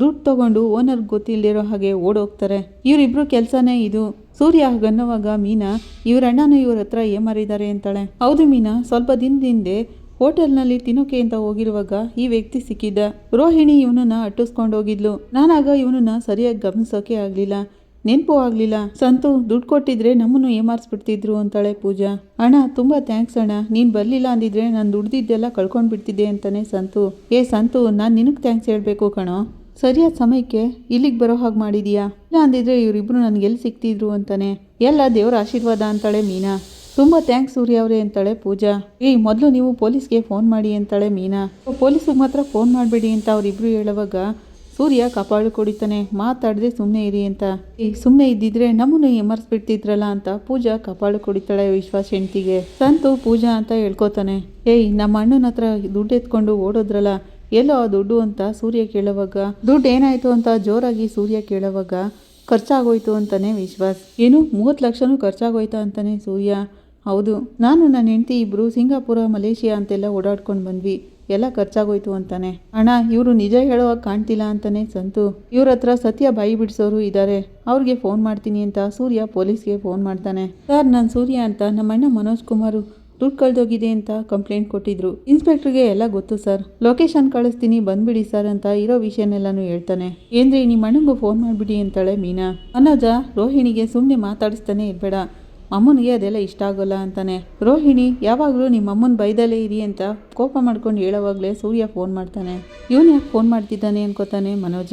ದುಡ್ಡು ತಗೊಂಡು ಓನರ್ ಗೊತ್ತಿಲ್ಲದಿರೋ ಹಾಗೆ ಓಡೋಗ್ತಾರೆ. ಇವರಿಬ್ರು ಕೆಲಸನೇ ಇದು. ಸೂರ್ಯ ಗನ್ನವಾಗ ಮೀನಾ, ಇವ್ರ ಅಣ್ಣನೂ ಇವ್ರ ಹತ್ರ ಏಮಾರಿದ್ದಾರೆ ಅಂತಾಳೆ. ಹೌದು ಮೀನಾ, ಸ್ವಲ್ಪ ದಿನದಿಂದೆ ಹೋಟೆಲ್ನಲ್ಲಿ ತಿನ್ನೋಕೆ ಅಂತ ಹೋಗಿರುವಾಗ ಈ ವ್ಯಕ್ತಿ ಸಿಕ್ಕಿದ್ದ. ರೋಹಿಣಿ ಇವನನ್ನ ಅಟ್ಟಿಸ್ಕೊಂಡು ಹೋಗಿದ್ಲು ನಾನಾಗ ಇವನನ್ನ ಸರಿಯಾಗಿ ಗಮನಿಸೋಕೆ ಆಗ್ಲಿಲ್ಲ. ನೆನಪು ಆಗಲಿಲ್ಲ. ಸಂತು, ದುಡ್ಡು ಕೊಟ್ಟಿದ್ರೆ ನಮ್ಮನ್ನು ಏಮಾರಿಸ್ಬಿಡ್ತಿದ್ರು ಅಂತಾಳೆ ಪೂಜಾ. ಅಣ್ಣ, ತುಂಬಾ ಥ್ಯಾಂಕ್ಸ್ ಅಣ್ಣ. ನೀನು ಬರಲಿಲ್ಲ ಅಂದಿದ್ರೆ ನಾನು ದುಡ್ದಿದ್ದೆಲ್ಲ ಕಳ್ಕೊಂಡು ಬಿಡ್ತಿದ್ದೆ ಅಂತಾನೆ ಸಂತು. ಏ ಸಂತು, ನಾನು ನಿನಗೆ ಥ್ಯಾಂಕ್ಸ್ ಹೇಳಬೇಕು ಕಣೋ. ಸರಿಯಾದ ಸಮಯಕ್ಕೆ ಇಲ್ಲಿಗೆ ಬರೋ ಹಾಗೆ ಮಾಡಿದೀಯಾ? ಇಲ್ಲ ಅಂದಿದ್ರೆ ಇವರಿಬ್ಬರು ನನಗೆ ಎಲ್ಲಿ ಸಿಕ್ತಿದ್ರು ಅಂತಾನೆ. ಎಲ್ಲ ದೇವರ ಆಶೀರ್ವಾದ ಅಂತಾಳೆ ಮೀನಾ. ತುಂಬ ಥ್ಯಾಂಕ್ಸ್ ಸೂರ್ಯ ಅವರೇ ಅಂತಾಳೆ ಪೂಜಾ. ಏಯ್, ಮೊದಲು ನೀವು ಪೊಲೀಸ್ಗೆ ಫೋನ್ ಮಾಡಿ ಅಂತಾಳೆ ಮೀನಾ. ಪೊಲೀಸಿಗೆ ಮಾತ್ರ ಫೋನ್ ಮಾಡಬೇಡಿ ಅಂತ ಅವರಿಬ್ಬರು ಹೇಳುವಾಗ ಸೂರ್ಯ ಕಪಾಳು ಕೊಡಿತಾನೆ ಮಾತಾಡದೆ ಸುಮ್ಮನೆ ಇರಿ ಅಂತ. ಸುಮ್ಮನೆ ಇದ್ದಿದ್ರೆ ನಮ್ಮನ್ನು ಎಮರ್ಸ್ಬಿಡ್ತಿದ್ರಲ್ಲ ಅಂತ ಪೂಜಾ ಕಪಾಳು ಕೊಡಿತಾಳೆ ವಿಶ್ವಾಸ ಹೆಂಡ್ತಿಗೆ. ಸಂತು ಪೂಜಾ ಅಂತ ಹೇಳ್ಕೊತಾನೆ, ಏಯ್, ನಮ್ಮ ಅಣ್ಣನ ಹತ್ರ ದುಡ್ಡು ಎತ್ಕೊಂಡು ಓಡೋದ್ರಲ್ಲ, ಎಲ್ಲೋ ಆ ದುಡ್ಡು ಅಂತ ಸೂರ್ಯ ಕೇಳೋವಾಗ? ದುಡ್ಡು ಏನಾಯ್ತು ಅಂತ ಜೋರಾಗಿ ಸೂರ್ಯ ಕೇಳೋವಾಗ ಖರ್ಚಾಗೋಯ್ತು ಅಂತಾನೆ ವಿಶ್ವಾಸ್. ಏನು, ಮೂವತ್ತು ಲಕ್ಷನೂ ಖರ್ಚಾಗೋಯ್ತಾ ಅಂತಾನೆ ಸೂರ್ಯ? ಹೌದು, ನಾನು ನನ್ನ ಹೆಂಡತಿ ಇಬ್ರು ಸಿಂಗಾಪುರ, ಮಲೇಷಿಯಾ ಅಂತೆಲ್ಲ ಓಡಾಡ್ಕೊಂಡು ಬಂದ್ವಿ. ಎಲ್ಲ ಖರ್ಚಾಗೋಯ್ತು ಅಂತಾನೆ. ಅಣ್ಣ, ಇವರು ನಿಜ ಹೇಳುವಾಗ ಕಾಣ್ತಿಲ್ಲ ಅಂತಾನೆ ಸಂತು. ಇವ್ರ ಹತ್ರ ಸತ್ಯ ಬಾಯಿ ಬಿಡಿಸೋರು ಇದ್ದಾರೆ ಅವ್ರಿಗೆ ಫೋನ್ ಮಾಡ್ತೀನಿ ಅಂತ ಸೂರ್ಯ ಪೊಲೀಸ್ಗೆ ಫೋನ್ ಮಾಡ್ತಾನೆ. ಸರ್, ನಾನು ಸೂರ್ಯ ಅಂತ ನಮ್ಮಣ್ಣ ಮನೋಜ್ ಕುಮಾರು ದುಡ್ಡು ಕಳೆದೋಗಿದೆ ಅಂತ ಕಂಪ್ಲೇಂಟ್ ಕೊಟ್ಟಿದ್ರು. ಇನ್ಸ್ಪೆಕ್ಟರ್ಗೆ ಎಲ್ಲ ಗೊತ್ತು, ಸರ್. ಲೊಕೇಶನ್ ಕಳಿಸ್ತೀನಿ, ಬಂದ್ಬಿಡಿ, ಸರ್ ಅಂತ ಇರೋ ವಿಷಯನೆಲ್ಲಾನು ಹೇಳ್ತಾನೆ. ಏನ್ರಿ ನಿಮ್ಮ ಅಣ್ಣಂಗೂ ಫೋನ್ ಮಾಡಿಬಿಡಿ ಅಂತಾಳೆ ಮೀನಾ. ಮನೋಜ ರೋಹಿಣಿಗೆ ಸುಮ್ಮನೆ ಮಾತಾಡಿಸ್ತಾನೆ ಇರಬೇಡ. ಅಮ್ಮನಿಗೆ ಅದೆಲ್ಲ ಇಷ್ಟ ಆಗೋಲ್ಲ ಅಂತಾನೆ. ರೋಹಿಣಿ, ಯಾವಾಗಲೂ ನಿಮ್ಮ ಅಮ್ಮನ ಬೈದಲ್ಲೇ ಇರಿ ಅಂತ ಕೋಪ ಮಾಡ್ಕೊಂಡು ಹೇಳೋವಾಗಲೇ ಸೂರ್ಯ ಫೋನ್ ಮಾಡ್ತಾನೆ. ಇವನು ಯಾಕೆ ಫೋನ್ ಮಾಡ್ತಿದ್ದಾನೆ? ಅನ್ಕೋತಾನೆ ಮನೋಜ.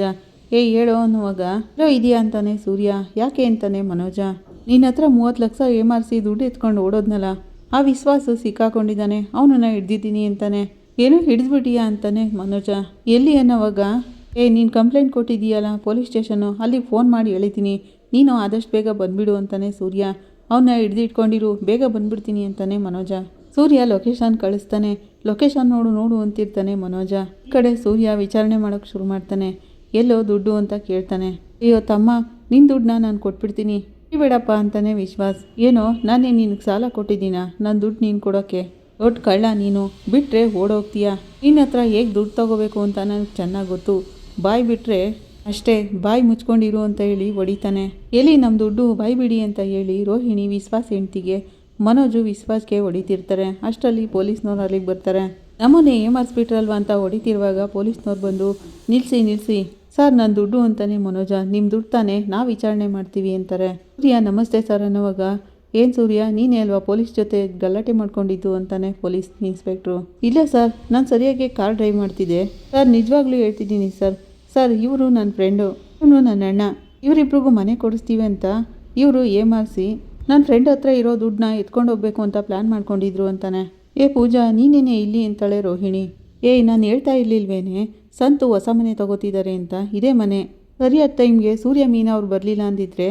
ಏ ಹೇಳೋ ಅನ್ನುವಾಗ ಹೇಳೋ ಇದೆಯಾ? ಅಂತಾನೆ ಸೂರ್ಯ. ಯಾಕೆ? ಅಂತಾನೆ ಮನೋಜ. ನಿನ್ನ ಹತ್ರ ಮೂವತ್ತು ಲಕ್ಷ ಏಮಾರಿಸಿ ದುಡ್ಡು ಎತ್ಕೊಂಡು ಓಡೋದ್ನಲ್ಲ, ಆ ವಿಶ್ವಾಸ ಸಿಕ್ಕಾಕೊಂಡಿದ್ದಾನೆ. ಅವನನ್ನ ಹಿಡ್ದಿದ್ದೀನಿ ಅಂತಾನೆ. ಏನೋ ಹಿಡಿದ್ಬಿಟ್ಟಿಯಾ? ಅಂತಾನೆ ಮನೋಜ. ಎಲ್ಲಿ ಅನ್ನೋವಾಗ? ಏ, ನೀನು ಕಂಪ್ಲೇಂಟ್ ಕೊಟ್ಟಿದ್ದೀಯಲ್ಲ ಪೊಲೀಸ್ ಸ್ಟೇಷನ್ನು ಅಲ್ಲಿಗೆ ಫೋನ್ ಮಾಡಿ ಹೇಳಿದ್ದೀನಿ. ನೀನು ಆದಷ್ಟು ಬೇಗ ಬಂದ್ಬಿಡು ಅಂತಾನೆ ಸೂರ್ಯ. ಅವನ್ನ ಹಿಡಿದಿಟ್ಕೊಂಡಿರು ಬೇಗ ಬಂದ್ಬಿಡ್ತೀನಿ ಅಂತಾನೆ ಮನೋಜ. ಸೂರ್ಯ ಲೊಕೇಶನ್ ಕಳಿಸ್ತಾನೆ. ಲೊಕೇಶನ್ ನೋಡು ನೋಡು ಅಂತಿರ್ತಾನೆ ಮನೋಜ. ಈ ಕಡೆ ಸೂರ್ಯ ವಿಚಾರಣೆ ಮಾಡೋಕೆ ಶುರು ಮಾಡ್ತಾನೆ. ಎಲ್ಲೋ ದುಡ್ಡು ಅಂತ ಕೇಳ್ತಾನೆ. ಅಯ್ಯೋ ತಮ್ಮ ನಿನ್ನ ದುಡ್ಡನ್ನ ನಾನು ಕೊಟ್ಬಿಡ್ತೀನಿ. ಬೇಡಪ್ಪ ಅಂತಾನೆ ವಿಶ್ವಾಸ್. ಏನೋ, ನಾನೇ ನಿನಗೆ ಸಾಲ ಕೊಟ್ಟಿದ್ದೀನ ನನ್ನ ದುಡ್ಡು ನೀನು ಕೊಡೋಕ್ಕೆ ದೊಡ್ಡ ಕಳ್ಳ ನೀನು ಬಿಟ್ಟರೆ ಓಡೋಗ್ತೀಯಾ? ನಿನ್ನ ಹತ್ರ ಹೇಗೆ ದುಡ್ಡು ತಗೋಬೇಕು ಅಂತ ನನಗೆ ಚೆನ್ನಾಗಿ ಗೊತ್ತು. ಬಾಯ್ ಬಿಟ್ಟರೆ ಅಷ್ಟೇ, ಬಾಯಿ ಮುಚ್ಕೊಂಡಿರು ಅಂತ ಹೇಳಿ ಹೊಡಿತಾನೆ ಎಲ್ಲಿ ನಮ್ಮ ದುಡ್ಡು? ಬಾಯಿ ಬಿಡಿ ಅಂತ ಹೇಳಿ ರೋಹಿಣಿ ವಿಶ್ವಾಸ್ ಹೆಂಡ್ತಿಗೆ, ಮನೋಜು ವಿಶ್ವಾಸ್ಗೆ ಹೊಡಿತಿರ್ತಾರೆ. ಅಷ್ಟರಲ್ಲಿ ಪೊಲೀಸ್ನವ್ರು ಅಲ್ಲಿಗೆ ಬರ್ತಾರೆ. ನಮ್ಮನ್ನೇ ಏಮಾರಿಸ್ಬಿಟ್ರಲ್ವ ಅಂತ ಹೊಡಿತಿರುವಾಗ ಪೊಲೀಸ್ನವ್ರು ಬಂದು ನಿಲ್ಲಿಸಿ ನಿಲ್ಲಿಸಿ ಸರ್ ನನ್ನ ದುಡ್ಡು ಅಂತಾನೆ ಮನೋಜ ನಿಮ್ಮ ದುಡ್ಡು ತಾನೇ, ನಾವು ವಿಚಾರಣೆ ಮಾಡ್ತೀವಿ ಅಂತಾರೆ. ಸೂರ್ಯ, ನಮಸ್ತೆ ಸರ್ ಅನ್ನೋವಾಗ, ಏನು ಸೂರ್ಯ, ನೀನೇ ಅಲ್ವಾ ಪೊಲೀಸ್ ಜೊತೆ ಗಲಾಟೆ ಮಾಡ್ಕೊಂಡಿದ್ದು? ಅಂತಾನೆ ಪೊಲೀಸ್ ಇನ್ಸ್ಪೆಕ್ಟ್ರು. ಇಲ್ಲ ಸರ್, ನಾನು ಸರಿಯಾಗಿ ಕಾರ್ ಡ್ರೈವ್ ಮಾಡ್ತಿದ್ದೆ. ಸರ್, ನಿಜವಾಗ್ಲೂ ಹೇಳ್ತಿದ್ದೀನಿ ಸರ್ ಸರ್, ಇವರು ನನ್ನ ಫ್ರೆಂಡು, ಇವನು ನನ್ನ ಅಣ್ಣ, ಇವರಿಬ್ರಿಗೂ ಮನೆ ಕೊಡಿಸ್ತೀವಿ ಅಂತ ಇವರು ಏಮಾರಿಸಿ ನನ್ನ ಫ್ರೆಂಡ್ ಹತ್ರ ಇರೋ ದುಡ್ಡನ್ನ ಎತ್ಕೊಂಡು ಹೋಗ್ಬೇಕು ಅಂತ ಪ್ಲ್ಯಾನ್ ಮಾಡ್ಕೊಂಡಿದ್ರು ಅಂತಾನೆ. ಏ ಪೂಜಾ, ನೀನೇನೆ ಇಲ್ಲಿ ಅಂತಾಳೆ ರೋಹಿಣಿ. ಏಯ್ ನಾನು ಹೇಳ್ತಾ ಇರ್ಲಿಲ್ವೇನೆ, ಸಂತು ಹೊಸ ಮನೆ ತಗೋತಿದ್ದಾರೆ ಅಂತ, ಇದೇ ಮನೆ. ಸರಿಯಾದ ಟೈಮ್ಗೆ ಸೂರ್ಯ ಮೀನಾ ಅವ್ರು ಬರಲಿಲ್ಲ ಅಂದಿದ್ರೆ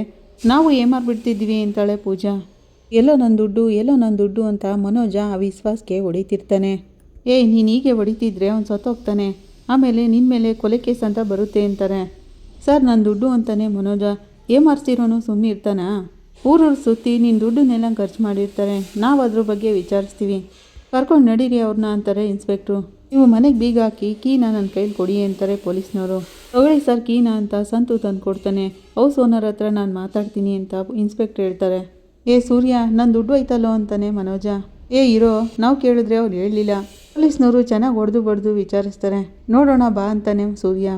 ನಾವು ಏಮಾರ್ಬಿಡ್ತಿದ್ವಿ ಅಂತಾಳೆ ಪೂಜಾ. ಎಲ್ಲೋ ನನ್ನ ದುಡ್ಡು, ಎಲ್ಲೋ ನನ್ನ ದುಡ್ಡು ಅಂತ ಮನೋಜ ಆ ವಿಶ್ವಾಸಕ್ಕೆ ಹೊಡಿತಿರ್ತಾನೆ. ಏಯ್ ನೀನು ಹೀಗೆ ಹೊಡಿತಿದ್ರೆ ಅವ್ನು ಸತ್ತೋಗ್ತಾನೆ. ಆಮೇಲೆ ನಿನ್ನ ಮೇಲೆ ಕೊಲೆ ಕೇಸ್ ಅಂತ ಬರುತ್ತೆ ಅಂತಾರೆ. ಸರ್ ನನ್ನ ದುಡ್ಡು ಅಂತಾನೆ ಮನೋಜ ಏಮಾರಿಸ್ತಿರೋನು ಸುಮ್ಮನೆ ಇರ್ತಾನಾ? ಊರೂರು ಸುತ್ತಿ ನಿನ್ನ ದುಡ್ಡನ್ನೆಲ್ಲ ಖರ್ಚು ಮಾಡಿರ್ತಾರೆ. ನಾವು ಅದ್ರ ಬಗ್ಗೆ ವಿಚಾರಿಸ್ತೀವಿ. ಕರ್ಕೊಂಡು ನಡೀರಿ ಅವ್ರನ್ನ ಅಂತಾರೆ ಇನ್ಸ್ಪೆಕ್ಟ್ರು. ನೀವು ಮನೆಗೆ ಬೀಗ ಹಾಕಿ ಕೀನ ನನ್ನ ಕೈಲಿ ಕೊಡಿ ಅಂತಾರೆ ಪೊಲೀಸ್ನವರು. ತಗೊಳ್ಳಿ ಸರ್, ಕೀನ ಅಂತ ಸಂತು ತಂದು ಕೊಡ್ತಾನೆ. ಹೌಸ್ ಓನರ್ ಹತ್ರ ನಾನು ಮಾತಾಡ್ತೀನಿ ಅಂತ ಇನ್ಸ್ಪೆಕ್ಟ್ರ್ ಹೇಳ್ತಾರೆ. ಏ ಸೂರ್ಯ ನನ್ನ ದುಡ್ಡು ಐತಲ್ಲೋ ಅಂತಾನೆ ಮನೋಜ. ಏ ಇರೋ, ನಾವು ಕೇಳಿದ್ರೆ ಅವ್ರು ಹೇಳಲಿಲ್ಲ. ಪೊಲೀಸ್ನವರು ಚೆನ್ನಾಗಿ ಹೊಡೆದು ಬಡ್ದು ವಿಚಾರಿಸ್ತಾರೆ. ನೋಡೋಣ ಬಾ ಅಂತಾನೆ ಸೂರ್ಯ.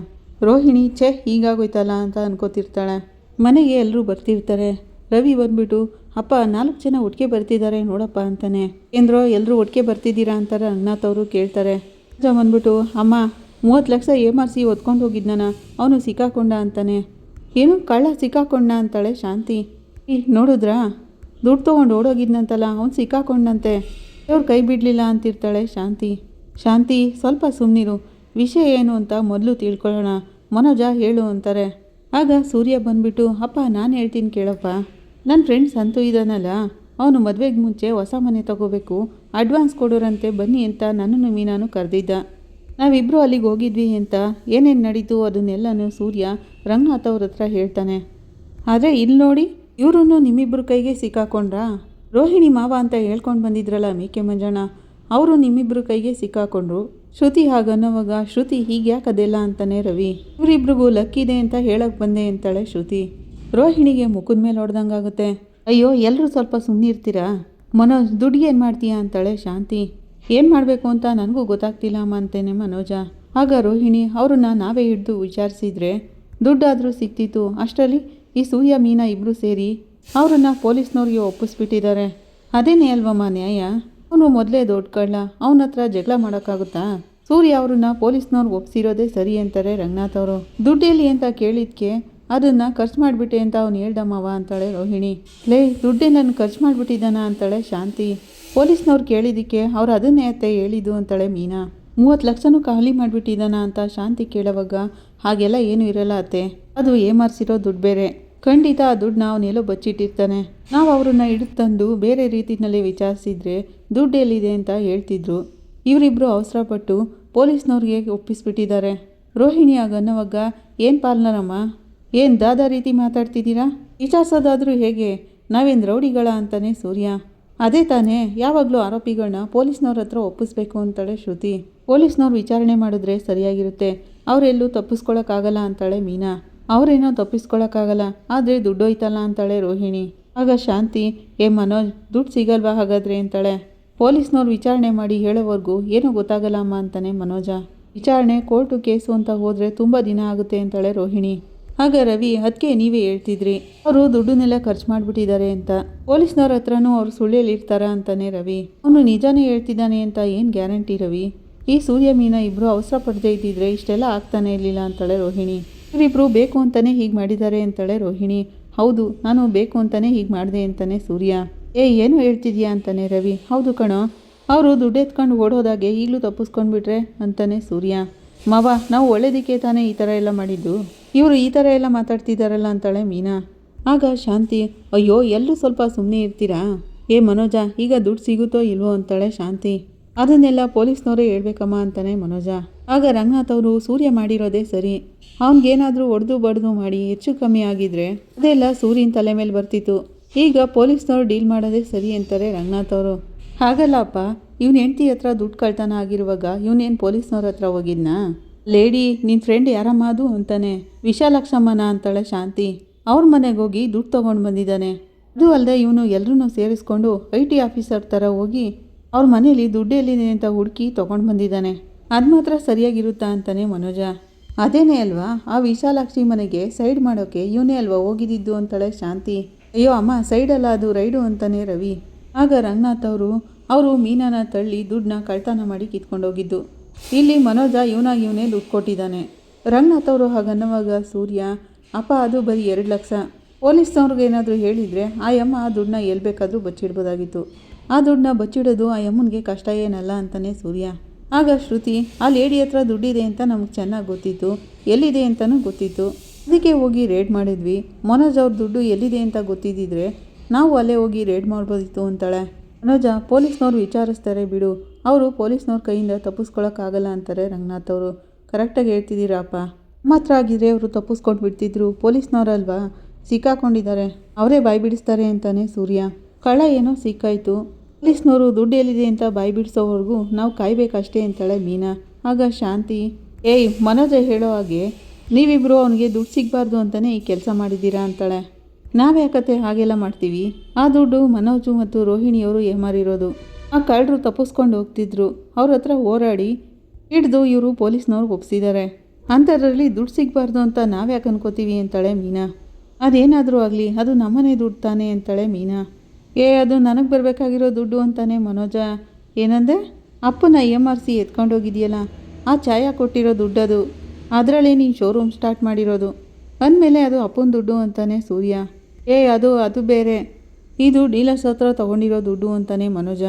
ರೋಹಿಣಿ, ಛೇ, ಹೀಗಾಗೋಯ್ತಲ್ಲ ಅಂತ ಅನ್ಕೋತಿರ್ತಾಳೆ. ಮನೆಗೆ ಎಲ್ಲರೂ ಬರ್ತಿರ್ತಾರೆ. ರವಿ ಬಂದ್ಬಿಟ್ಟು, ಅಪ್ಪ, ನಾಲ್ಕು ಜನ ಒಟ್ಟಿಗೆ ಬರ್ತಿದ್ದಾರೆ ನೋಡಪ್ಪ ಅಂತಾನೆ. ಏನ್ರೋ ಎಲ್ಲರೂ ಒಟ್ಟಿಗೆ ಬರ್ತಿದ್ದೀರಾ ಅಂತಾರೆ ರಂಗನಾಥ್ ಅವರು ಕೇಳ್ತಾರೆ. ರಾಜ ಬಂದ್ಬಿಟ್ಟು, ಅಮ್ಮ, ಮೂವತ್ತು ಲಕ್ಷ ಎಂ ಆರ್ ಸಿ ಒತ್ಕೊಂಡು ಹೋಗಿದ್ನಾನ ಅವನು ಸಿಕ್ಕಾಕೊಂಡ ಅಂತಾನೆ. ಏನು, ಕಳ್ಳ ಸಿಕ್ಕಾಕೊಂಡ ಅಂತಾಳೆ ಶಾಂತಿ. ಈ ನೋಡಿದ್ರಾ? ದುಡ್ಡು ತೊಗೊಂಡು ಓಡೋಗಿದ್ನಂತಲ್ಲ, ಅವ್ನು ಸಿಕ್ಕಾಕೊಂಡಂತೆ. ದೇವ್ರು ಕೈ ಬಿಡಲಿಲ್ಲ ಅಂತಿರ್ತಾಳೆ ಶಾಂತಿ. ಶಾಂತಿ, ಸ್ವಲ್ಪ ಸುಮ್ಮನಿರು ವಿಷಯ ಏನು ಅಂತ ಮೊದಲು ತಿಳ್ಕೊಳ್ಳೋಣ. ಮನೋಜ ಹೇಳು ಅಂತಾರೆ. ಆಗ ಸೂರ್ಯ ಬಂದ್ಬಿಟ್ಟು, ಅಪ್ಪ, ನಾನು ಹೇಳ್ತೀನಿ ಕೇಳಪ್ಪ. ನನ್ನ ಫ್ರೆಂಡ್ ಸಂತು ಇದ್ದಾನಲ್ಲ ಅವನು ಮದುವೆಗೆ ಮುಂಚೆ ಹೊಸ ಮನೆ ತಗೋಬೇಕು. ಅಡ್ವಾನ್ಸ್ ಕೊಡೋರಂತೆ ಬನ್ನಿ ಅಂತ ನನ್ನನ್ನು ಮೀನಾನು ಕರೆದಿದ್ದ. ನಾವಿಬ್ಬರು ಅಲ್ಲಿಗೆ ಹೋಗಿದ್ವಿ ಅಂತ. ಏನೇನು ನಡೀತು ಅದನ್ನೆಲ್ಲನೂ ಸೂರ್ಯ ರಂಗನಾಥ್ ಅವ್ರ ಹತ್ರ ಹೇಳ್ತಾನೆ. ಆದರೆ ಇಲ್ಲಿ ನೋಡಿ ಇವ್ರೂ ನಿಮ್ಮಿಬ್ಬರ ಕೈಗೆ ಸಿಕ್ಕಾಕೊಂಡ್ರಾ? ರೋಹಿಣಿ ಮಾವ ಅಂತ ಹೇಳ್ಕೊಂಡು ಬಂದಿದ್ರಲ್ಲ ಮೇಕೆ ಮಂಜಣ್ಣ, ಅವರು ನಿಮ್ಮಿಬ್ಬರು ಕೈಗೆ ಸಿಕ್ಕಾಕೊಂಡ್ರು. ಶ್ರುತಿ ಹಾಗನ್ನೋವಾಗ, ಶ್ರುತಿ, ಹೀಗ್ಯಾಕೆ ಅದೆಲ್ಲ ಅಂತಾನೆ ರವಿ? ಇವರಿಬ್ರಿಗೂ ಲಕ್ಕಿದೆ ಅಂತ ಹೇಳಕ್ಕೆ ಬಂದೆ ಅಂತಾಳೆ ಶ್ರುತಿ. ರೋಹಿಣಿಗೆ ಮುಖದ ಮೇಲೆ ಹೊಡೆದಂಗಾಗುತ್ತೆ. ಅಯ್ಯೋ ಎಲ್ಲರೂ ಸ್ವಲ್ಪ ಸುಮ್ಮನಿರ್ತೀರಾ ಮನೋಜ್ ದುಡ್ಡಿಗೆ ಏನು ಮಾಡ್ತೀಯಾ? ಅಂತಾಳೆ ಶಾಂತಿ. ಏನು ಮಾಡಬೇಕು ಅಂತ ನನಗೂ ಗೊತ್ತಾಗ್ತಿಲ್ಲ ಅಮ್ಮ ಅಂತೇನೆ ಮನೋಜ. ಆಗ ರೋಹಿಣಿ, ಅವ್ರನ್ನ ನಾವೇ ಹಿಡಿದು ವಿಚಾರಿಸಿದ್ರೆ ದುಡ್ಡಾದರೂ ಸಿಕ್ತಿತ್ತು ಅಷ್ಟರಲ್ಲಿ ಈ ಸೂರ್ಯ, ಮೀನಾ ಇಬ್ಬರು ಸೇರಿ ಅವರನ್ನ ಪೊಲೀಸ್ನವ್ರಿಗೆ ಒಪ್ಪಿಸ್ಬಿಟ್ಟಿದ್ದಾರೆ. ಅದೇನೇ ಅಲ್ವಮ್ಮ ನ್ಯಾಯ ಅವನು ಮೊದಲೇ ದೊಡ್ಡ ಕಳ್ಳ. ಅವನ ಹತ್ರ ಜಗಳ ಮಾಡೋಕ್ಕಾಗುತ್ತಾ? ಸೂರ್ಯ ಅವ್ರನ್ನ ಪೊಲೀಸ್ನವ್ರು ಒಪ್ಸಿರೋದೇ ಸರಿ ಅಂತಾರೆ ರಂಗನಾಥ್ ಅವರು. ದುಡ್ಡೆಲ್ಲಿ ಅಂತ ಕೇಳಿದ್ಕೆ ಅದನ್ನು ಖರ್ಚು ಮಾಡಿಬಿಟ್ಟೆ ಅಂತ ಅವ್ನು ಹೇಳ್ದಮ್ಮವ ಅಂತಾಳೆ ರೋಹಿಣಿ. ಲೇ ದುಡ್ಡೇ ನಾನು ಖರ್ಚು ಮಾಡಿಬಿಟ್ಟಿದ್ದಾನ ಅಂತಾಳೆ ಶಾಂತಿ. ಪೊಲೀಸ್ನವ್ರು ಕೇಳಿದ್ದಕ್ಕೆ ಅವ್ರು ಅದನ್ನೇ ಅತ್ತೆ ಹೇಳಿದ್ದು ಅಂತಾಳೆ ಮೀನಾ. ಮೂವತ್ತು ಲಕ್ಷನೂ ಖಾಲಿ ಮಾಡಿಬಿಟ್ಟಿದ್ದಾನ ಅಂತ ಶಾಂತಿ ಕೇಳೋವಾಗ ಹಾಗೆಲ್ಲ ಏನೂ ಇರಲ್ಲ ಅತ್ತೆ. ಅದು ಏಮಾರಿಸಿರೋ ದುಡ್ಡು ಬೇರೆ. ಖಂಡಿತ ಆ ದುಡ್ಡು ನಾವು ನೆಲೋ ಬಚ್ಚಿಟ್ಟಿರ್ತಾನೆ. ನಾವು ಅವರನ್ನು ಹಿಡಿದು ತಂದು ಬೇರೆ ರೀತಿಯಲ್ಲಿ ವಿಚಾರಿಸಿದರೆ ದುಡ್ಡು ಎಲ್ಲಿದೆ ಅಂತ ಹೇಳ್ತಿದ್ರು. ಇವರಿಬ್ಬರು ಅವಸರಪಟ್ಟು ಪೊಲೀಸ್ನವ್ರಿಗೆ ಒಪ್ಪಿಸ್ಬಿಟ್ಟಿದ್ದಾರೆ. ರೋಹಿಣಿ ಅನ್ನೋವಾಗ ಏನು ಪಾಲ್ನರಮ್ಮ? ಏನು ದಾದಾ ರೀತಿ ಮಾತಾಡ್ತಿದ್ದೀರಾ? ವಿಚಾರಿಸೋದಾದರೂ ಹೇಗೆ? ನಾವೇನು ರೌಡಿಗಳ ಅಂತಾನೆ ಸೂರ್ಯ. ಅದೇ ತಾನೇ, ಯಾವಾಗಲೂ ಆರೋಪಿಗಳನ್ನ ಪೊಲೀಸ್ನವ್ರ ಹತ್ರ ಒಪ್ಪಿಸ್ಬೇಕು ಅಂತಾಳೆ ಶ್ರುತಿ. ಪೊಲೀಸ್ನವ್ರು ವಿಚಾರಣೆ ಮಾಡಿದ್ರೆ ಸರಿಯಾಗಿರುತ್ತೆ. ಅವರೆಲ್ಲೂ ತಪ್ಪಿಸ್ಕೊಳಕ್ಕಾಗಲ್ಲ ಅಂತಾಳೆ ಮೀನಾ. ಅವರೇನೋ ತಪ್ಪಿಸ್ಕೊಳಕ್ಕಾಗಲ್ಲ, ಆದರೆ ದುಡ್ಡು ಹೋಯ್ತಲ್ಲ ಅಂತಾಳೆ ರೋಹಿಣಿ. ಆಗ ಶಾಂತಿ, ಏ ಮನೋಜ್, ದುಡ್ಡು ಸಿಗಲ್ವಾ ಹಾಗಾದ್ರೆ? ಅಂತಾಳೆ. ಪೊಲೀಸ್ನವ್ರು ವಿಚಾರಣೆ ಮಾಡಿ ಹೇಳೋವರೆಗೂ ಏನೂ ಗೊತ್ತಾಗಲ್ಲ ಅಮ್ಮ ಅಂತಾನೆ ಮನೋಜ. ವಿಚಾರಣೆ, ಕೋರ್ಟು ಕೇಸು ಅಂತ ಹೋದರೆ ತುಂಬ ದಿನ ಆಗುತ್ತೆ ಅಂತಾಳೆ ರೋಹಿಣಿ. ಆಗ ರವಿ ಅದಕ್ಕೆ ನೀವೇ ಹೇಳ್ತಿದ್ರಿ? ಅವರು ದುಡ್ಡನ್ನೆಲ್ಲ ಖರ್ಚು ಮಾಡಿಬಿಟ್ಟಿದ್ದಾರೆ ಅಂತ. ಪೊಲೀಸ್ನವ್ರ ಹತ್ರನೂ ಅವ್ರು ಸುಳ್ಳಿಯಲ್ಲಿರ್ತಾರ ಅಂತಾನೆ ರವಿ. ಅವನು ನಿಜಾನೇ ಹೇಳ್ತಿದ್ದಾನೆ ಅಂತ ಏನು ಗ್ಯಾರಂಟಿ ರವಿ? ಈ ಸೂರ್ಯ ಮೀನ ಇಬ್ಬರು ಅವಸರ ಪಡ್ದೇ ಇದ್ದಿದ್ರೆ ಇಷ್ಟೆಲ್ಲ ಆಗ್ತಾನೆ ಇರಲಿಲ್ಲ, ಅಂತಾಳೆ ರೋಹಿಣಿ. ಇವರಿಬ್ರು ಬೇಕು ಅಂತಾನೆ ಹೀಗೆ ಮಾಡಿದ್ದಾರೆ ಅಂತಾಳೆ ರೋಹಿಣಿ. ಹೌದು, ನಾನು ಬೇಕು ಅಂತಾನೆ ಹೀಗೆ ಮಾಡಿದೆ ಅಂತಾನೆ ಸೂರ್ಯ. ಏ, ಏನು ಹೇಳ್ತಿದ್ಯಾ ಅಂತಾನೆ ರವಿ. ಹೌದು ಕಣೋ, ಅವರು ದುಡ್ಡು ಎತ್ಕೊಂಡು ಓಡೋದಾಗೆ ಈಗಲೂ ತಪ್ಪಿಸ್ಕೊಂಡ್ಬಿಟ್ರೆ ಅಂತಾನೆ ಸೂರ್ಯ. ಮಾವ, ನಾವು ಒಳ್ಳೇದಕ್ಕೆ ತಾನೇ ಈ ಥರ ಎಲ್ಲ ಮಾಡಿದ್ದು? ಇವರು ಈ ಥರ ಎಲ್ಲ ಮಾತಾಡ್ತಿದ್ದಾರಲ್ಲ ಅಂತಾಳೆ ಮೀನಾ. ಆಗ ಶಾಂತಿ, ಅಯ್ಯೋ, ಎಲ್ಲರೂ ಸ್ವಲ್ಪ ಸುಮ್ಮನೆ ಇರ್ತೀರಾ? ಏ, ಮನೋಜ, ಈಗ ದುಡ್ಡು ಸಿಗುತ್ತೋ ಇಲ್ವೋ ಅಂತಾಳೆ ಶಾಂತಿ. ಅದನ್ನೆಲ್ಲ ಪೊಲೀಸ್ನವರೇ ಹೇಳ್ಬೇಕಮ್ಮ ಅಂತಾನೆ ಮನೋಜ. ಆಗ ರಂಗನಾಥ್ ಅವರು, ಸೂರ್ಯ ಮಾಡಿರೋದೇ ಸರಿ. ಅವನಿಗೇನಾದರೂ ಒಡೆದು ಬಡ್ದು ಮಾಡಿ ಹೆಚ್ಚು ಕಮ್ಮಿ ಆಗಿದ್ರೆ ಅದೆಲ್ಲ ಸೂರ್ಯನ ತಲೆ ಮೇಲೆ ಬರ್ತಿತ್ತು. ಈಗ ಪೊಲೀಸ್ನವ್ರು ಡೀಲ್ ಮಾಡೋದೇ ಸರಿ ಅಂತಾರೆ ರಂಗನಾಥ್ ಅವರು. ಹಾಗಲ್ಲಪ್ಪ ಇವನ ಹೆಂಡತಿ ಹತ್ರ ದುಡ್ಡು ಕಳ್ತಾನ ಆಗಿರುವಾಗ ಇವನೇನು ಪೊಲೀಸ್ನವ್ರ ಹತ್ರ ಹೋಗಿದ್ನಾ? ಲೇಡಿ ನಿನ್ನ ಫ್ರೆಂಡ್ ಯಾರಮ್ಮ ಅದು ಅಂತಾನೆ. ವಿಶಾಲಕ್ಷಮ್ಮನ? ಅಂತಾಳೆ ಶಾಂತಿ. ಅವ್ರ ಮನೆಗೆ ಹೋಗಿ ದುಡ್ಡು ತೊಗೊಂಡು ಬಂದಿದ್ದಾನೆ. ಅದು ಅಲ್ಲದೆ ಇವನು ಎಲ್ಲರೂ ಸೇರಿಸ್ಕೊಂಡು ಐ ಟಿ ಆಫೀಸರ್ ಥರ ಹೋಗಿ ಅವ್ರ ಮನೇಲಿ ದುಡ್ಡು ಎಲ್ಲಿದೆ ಅಂತ ಹುಡುಕಿ ತೊಗೊಂಡು ಬಂದಿದ್ದಾನೆ. ಅದು ಮಾತ್ರ ಸರಿಯಾಗಿರುತ್ತಾ ಅಂತಾನೆ ಮನೋಜ. ಅದೇನೇ ಅಲ್ವಾ, ಆ ವಿಶಾಲಾಕ್ಷಿ ಮನೆಗೆ ಸೈಡ್ ಮಾಡೋಕ್ಕೆ ಇವನೇ ಅಲ್ವಾ ಹೋಗಿದ್ದಿದ್ದು ಅಂತಾಳೆ ಶಾಂತಿ. ಅಯ್ಯೋ ಅಮ್ಮ, ಸೈಡಲ್ಲ ಅದು ರೈಡು ಅಂತಾನೆ ರವಿ. ಆಗ ರಂಗನಾಥ್ ಅವರು ಅವರು ಮೀನನ ತಳ್ಳಿ ದುಡ್ಡನ್ನ ಕಳ್ತನ ಮಾಡಿ ಕಿತ್ಕೊಂಡೋಗಿದ್ದು. ಇಲ್ಲಿ ಮನೋಜ ಇವನಾಗಿ ಇವನೇ ದುಡ್ಡು ಕೊಟ್ಟಿದ್ದಾನೆ. ರಂಗನಾಥ್ ಅವರು ಹಾಗನ್ನವಾಗ ಸೂರ್ಯ, ಅಪ್ಪ ಅದು ಬರೀ ಎರಡು ಲಕ್ಷ. ಪೊಲೀಸ್ನವ್ರಿಗೆ ಏನಾದರೂ ಹೇಳಿದರೆ ಆ ಯಮ್ಮ ಆ ದುಡ್ಡನ್ನ ಎಲ್ಲಿ ಬೇಕಾದರೂ ಬಚ್ಚಿಡ್ಬೋದಾಗಿತ್ತು. ಆ ದುಡ್ಡನ್ನ ಬಚ್ಚಿಡೋದು ಆ ಯಮ್ಮನಿಗೆ ಕಷ್ಟ ಏನಲ್ಲ ಅಂತಾನೆ ಸೂರ್ಯ. ಆಗ ಶ್ರುತಿ, ಆ ಲೇಡಿ ಹತ್ರ ದುಡ್ಡಿದೆ ಅಂತ ನಮಗೆ ಚೆನ್ನಾಗಿ ಗೊತ್ತಿತ್ತು. ಎಲ್ಲಿದೆ ಅಂತಲೂ ಗೊತ್ತಿತ್ತು. ಅದಕ್ಕೆ ಹೋಗಿ ರೇಡ್ ಮಾಡಿದ್ವಿ. ಮನೋಜ್ ಅವ್ರ ದುಡ್ಡು ಎಲ್ಲಿದೆ ಅಂತ ಗೊತ್ತಿದ್ದಿದ್ರೆ, ನಾವು ಅಲ್ಲೇ ಹೋಗಿ ರೇಡ್ ಮಾಡ್ಬೋದಿತ್ತು ಅಂತಾಳೆ. ಮನೋಜ, ಪೊಲೀಸ್ನವ್ರು ವಿಚಾರಿಸ್ತಾರೆ ಬಿಡು. ಅವರು ಪೊಲೀಸ್ನವ್ರ ಕೈಯಿಂದ ತಪ್ಪಿಸ್ಕೊಳಕ್ಕಾಗಲ್ಲ ಅಂತಾರೆ ರಂಗನಾಥ್ ಅವರು. ಕರೆಕ್ಟಾಗಿ ಹೇಳ್ತಿದ್ದೀರಪ್ಪ. ಮಾತ್ರ ಆಗಿದ್ರೆ ಅವರು ತಪ್ಪಿಸ್ಕೊಂಡು ಬಿಡ್ತಿದ್ರು. ಪೊಲೀಸ್ನವರಲ್ವಾ? ಸಿಕ್ಕಾಕೊಂಡಿದ್ದಾರೆ. ಅವರೇ ಬಾಯಿ ಬಿಡಿಸ್ತಾರೆ ಅಂತಾನೆ ಸೂರ್ಯ. ಕಳ್ಳ ಏನೋ ಸಿಕ್ಕಾಯ್ತು. ಪೊಲೀಸ್ನವರು ದುಡ್ಡು ಎಲ್ಲಿದೆ ಅಂತ ಬಾಯಿ ಬಿಡಿಸೋವರೆಗೂ ನಾವು ಕಾಯ್ಬೇಕಷ್ಟೇ ಅಂತಾಳೆ ಮೀನಾ. ಆಗ ಶಾಂತಿ, ಏಯ್, ಮನೋಜ ಹೇಳೋ ಹಾಗೆ ನೀವಿಬ್ಬರು ಅವನಿಗೆ ದುಡ್ಡು ಸಿಗಬಾರ್ದು ಅಂತಲೇ ಈ ಕೆಲಸ ಮಾಡಿದ್ದೀರಾ? ಅಂತಾಳೆ. ನಾವ್ಯಾಕತ್ತೆ ಹಾಗೆಲ್ಲ ಮಾಡ್ತೀವಿ. ಆ ದುಡ್ಡು ಮನೋಜು ಮತ್ತು ರೋಹಿಣಿಯವರು ಏಮಾರಿರೋದು. ಆ ಕಳ್ಳರು ತಪ್ಪಿಸ್ಕೊಂಡು ಹೋಗ್ತಿದ್ರು. ಅವ್ರ ಹತ್ರ ಹೋರಾಡಿ ಹಿಡ್ದು ಇವರು ಪೊಲೀಸ್ನವ್ರು ಒಪ್ಸಿದ್ದಾರೆ ಅಂಥದ್ರಲ್ಲಿ ದುಡ್ಡು ಸಿಗಬಾರ್ದು ಅಂತ ನಾವ್ಯಾಕೆ ಅನ್ಕೋತೀವಿ? ಅಂತಾಳೆ ಮೀನಾ. ಅದೇನಾದರೂ ಆಗಲಿ, ಅದು ನಮ್ಮನೆ ದುಡ್ಡು ತಾನೆ, ಅಂತಾಳೆ ಮೀನಾ. ಏ, ಅದು ನನಗೆ ಬರಬೇಕಾಗಿರೋ ದುಡ್ಡು ಅಂತಾನೆ ಮನೋಜ. ಏನಂದೆ? ಅಪ್ಪನ ಐ ಎಂ ಆರ್ ಸಿ ಎತ್ಕೊಂಡೋಗಿದೆಯಲ್ಲ ಆ ಛಾಯಾ ಕೊಟ್ಟಿರೋ ದುಡ್ಡದು. ಅದರಲ್ಲೇ ನೀನು ಶೋರೂಮ್ ಸ್ಟಾರ್ಟ್ ಮಾಡಿರೋದು. ಅಂದಮೇಲೆ ಅದು ಅಪ್ಪನ ದುಡ್ಡು ಅಂತಾನೆ ಸೂರ್ಯ. ಏ, ಅದು ಅದು ಬೇರೆ. ಇದು ಡೀಲರ್ಸ್ ಹತ್ರ ತೊಗೊಂಡಿರೋ ದುಡ್ಡು ಅಂತಾನೆ ಮನೋಜ.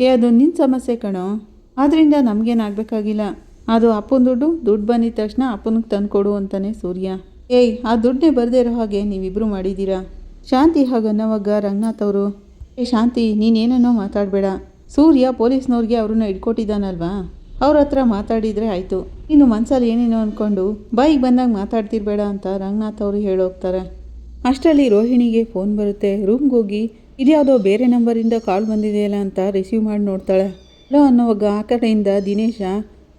ಏ, ಅದು ನಿನ್ನ ಸಮಸ್ಯೆ ಕಣೋ. ಆದ್ದರಿಂದ ನಮಗೇನಾಗಬೇಕಾಗಿಲ್ಲ. ಅದು ಅಪ್ಪನ ದುಡ್ಡು ದುಡ್ಡು ಬಂದಿದ ತಕ್ಷಣ ಅಪ್ಪನಿಗೆ ತಂದುಕೊಡು ಅಂತಾನೆ ಸೂರ್ಯ. ಏಯ್, ಆ ದುಡ್ಡೇ ಬರದೇ ಇರೋ ಹಾಗೆ ನೀವಿಬ್ಬರು ಮಾಡಿದ್ದೀರಾ? ಶಾಂತಿ ಹಾಗನ್ನವಾಗ ರಂಗನಾಥ್ ಅವರು, ಏ ಶಾಂತಿ ನೀನೇನೋ ಮಾತಾಡಬೇಡ. ಸೂರ್ಯ ಪೊಲೀಸ್ನವ್ರಿಗೆ ಅವ್ರನ್ನ ಇಟ್ಕೊಟ್ಟಿದ್ದಾನಲ್ವಾ ಅವ್ರ ಹತ್ರ ಮಾತಾಡಿದರೆ ಆಯಿತು. ನೀನು ಮನ್ಸಲ್ಲಿ ಏನೇನೋ ಅಂದ್ಕೊಂಡು ಬಾಯಿಗೆ ಬಂದಾಗ ಮಾತಾಡ್ತಿರ್ಬೇಡ ಅಂತ ರಂಗನಾಥ್ ಅವರು ಹೇಳೋಗ್ತಾರೆ. ಅಷ್ಟರಲ್ಲಿ ರೋಹಿಣಿಗೆ ಫೋನ್ ಬರುತ್ತೆ. ರೂಮ್ಗೆ ಹೋಗಿ, ಇದ್ಯಾವುದೋ ಬೇರೆ ನಂಬರಿಂದ ಕಾಲ್ ಬಂದಿದೆಯಲ್ಲ ಅಂತ ರಿಸೀವ್ ಮಾಡಿ ನೋಡ್ತಾಳೆ. ಹಲೋ ಅನ್ನೋವಾಗ ಆ ಕಡೆಯಿಂದ ದಿನೇಶ,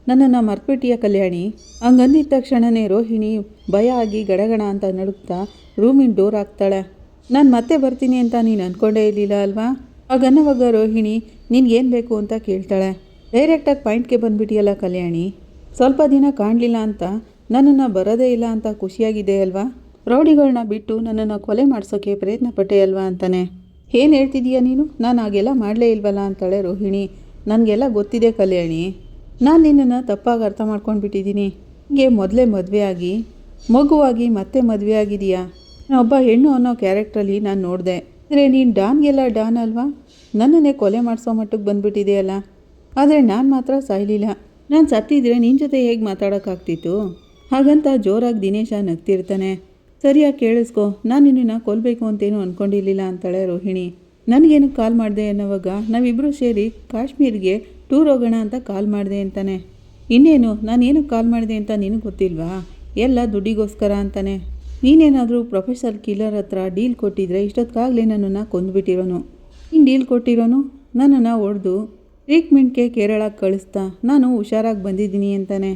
ನನ್ನನ್ನು ಮರ್ಪೇಟಿಯ ಕಲ್ಯಾಣಿ. ಹಂಗಂದಿದ್ದ ತಕ್ಷಣವೇ ರೋಹಿಣಿ ಭಯ ಆಗಿ ಗಡಗಡ ಅಂತ ನಡುಗ್ತಾ ರೂಮಿನ ಡೋರ್ ಹಾಕ್ತಾಳೆ. ನಾನು ಮತ್ತೆ ಬರ್ತೀನಿ ಅಂತ ನೀನು ಅಂದ್ಕೊಂಡೇ ಇರಲಿಲ್ಲ ಅಲ್ವಾ? ಆಗನ್ನವಾಗ ರೋಹಿಣಿ ನಿನಗೇನು ಬೇಕು ಅಂತ ಕೇಳ್ತಾಳೆ. ಡೈರೆಕ್ಟಾಗಿ ಪಾಯಿಂಟ್ಗೆ ಬಂದುಬಿಟ್ಟಿಯಲ್ಲ ಕಲ್ಯಾಣಿ? ಸ್ವಲ್ಪ ದಿನ ಕಾಣಲಿಲ್ಲ ಅಂತ ನನ್ನನ್ನು ಬರೋದೇ ಇಲ್ಲ ಅಂತ ಖುಷಿಯಾಗಿದೆ ಅಲ್ವಾ? ರೌಡಿಗಳನ್ನ ಬಿಟ್ಟು ನನ್ನನ್ನು ಕೊಲೆ ಮಾಡ್ಸೋಕ್ಕೆ ಪ್ರಯತ್ನ ಪಟ್ಟೆ ಅಲ್ವಾ ಅಂತಾನೆ. ಏನು ಹೇಳ್ತಿದೀಯ ನೀನು? ನಾನು ಹಾಗೆಲ್ಲ ಮಾಡಲೇ ಇಲ್ವಲ್ಲ ಅಂತಾಳೆ ರೋಹಿಣಿ. ನನಗೆಲ್ಲ ಗೊತ್ತಿದೆ ಕಲ್ಯಾಣಿ. ನಾನು ನಿನ್ನನ್ನು ತಪ್ಪಾಗಿ ಅರ್ಥ ಮಾಡ್ಕೊಂಡು ಬಿಟ್ಟಿದ್ದೀನಿ ನಿಮಗೆ ಮೊದಲೇ ಮದುವೆ ಆಗಿ, ಮಗುವಾಗಿ ಮತ್ತೆ ಮದುವೆ ಆಗಿದೆಯಾ? ಒಬ್ಬ ಹೆಣ್ಣು ಅನ್ನೋ ಕ್ಯಾರೆಕ್ಟ್ರಲ್ಲಿ ನಾನು ನೋಡಿದೆ. ಅಂದರೆ ನೀನು ಡಾನ್ಗೆಲ್ಲ ಡಾನ್ ಅಲ್ವಾ? ನನ್ನನ್ನೇ ಕೊಲೆ ಮಾಡಿಸೋ ಮಟ್ಟಕ್ಕೆ ಬಂದುಬಿಟ್ಟಿದೆಯಲ್ಲ? ಆದರೆ ನಾನು ಮಾತ್ರ ಸಾಯಲಿಲ್ಲ. ನಾನು ಸತ್ತಿದ್ರೆ ನಿನ್ನ ಜೊತೆ ಹೇಗೆ ಮಾತಾಡೋಕ್ಕಾಗ್ತಿತ್ತು? ಹಾಗಂತ ಜೋರಾಗಿ ದಿನೇಶ ನಗ್ತಿರ್ತಾನೆ. ಸರಿಯಾಗಿ ಕೇಳಿಸ್ಕೋ, ನಾನು ನಿನ್ನ ಕೊಲ್ಲಬೇಕು ಅಂತೇನು ಅಂದ್ಕೊಂಡಿರಲಿಲ್ಲ ಅಂತಾಳೆ ರೋಹಿಣಿ. ನನಗೇನು ಕಾಲ್ ಮಾಡಿದೆ ಅನ್ನೋವಾಗ ನಾವಿಬ್ಬರು ಸೇರಿ ಕಾಶ್ಮೀರ್ಗೆ ಟೂರ್ ಹೋಗೋಣ ಅಂತ ಕಾಲ್ ಮಾಡಿದೆ ಅಂತಾನೆ. ಇನ್ನೇನು ನಾನೇನು ಕಾಲ್ ಮಾಡಿದೆ ಅಂತ ನಿನಗೆ ಗೊತ್ತಿಲ್ವಾ? ಎಲ್ಲ ದುಡ್ಡಿಗೋಸ್ಕರ ಅಂತಾನೆ. ನೀನೇನಾದರೂ ಪ್ರೊಫೆಸರ್ ಕಿಲ್ಲರ್ ಹತ್ರ ಡೀಲ್ ಕೊಟ್ಟಿದ್ರೆ ಇಷ್ಟೊತ್ತಾಗಲೇ ನನ್ನನ್ನು ಕೊಂದುಬಿಟ್ಟಿರೋನು. ನೀನು ಡೀಲ್ ಕೊಟ್ಟಿರೋನು? ನನ್ನನ್ನು ಹೊಡೆದು ಟ್ರೀಟ್ಮೆಂಟ್ಗೆ ಕೇರಳಕ್ಕೆ ಕಳಿಸ್ತಾ ನಾನು ಹುಷಾರಾಗಿ ಬಂದಿದ್ದೀನಿ ಅಂತಾನೆ.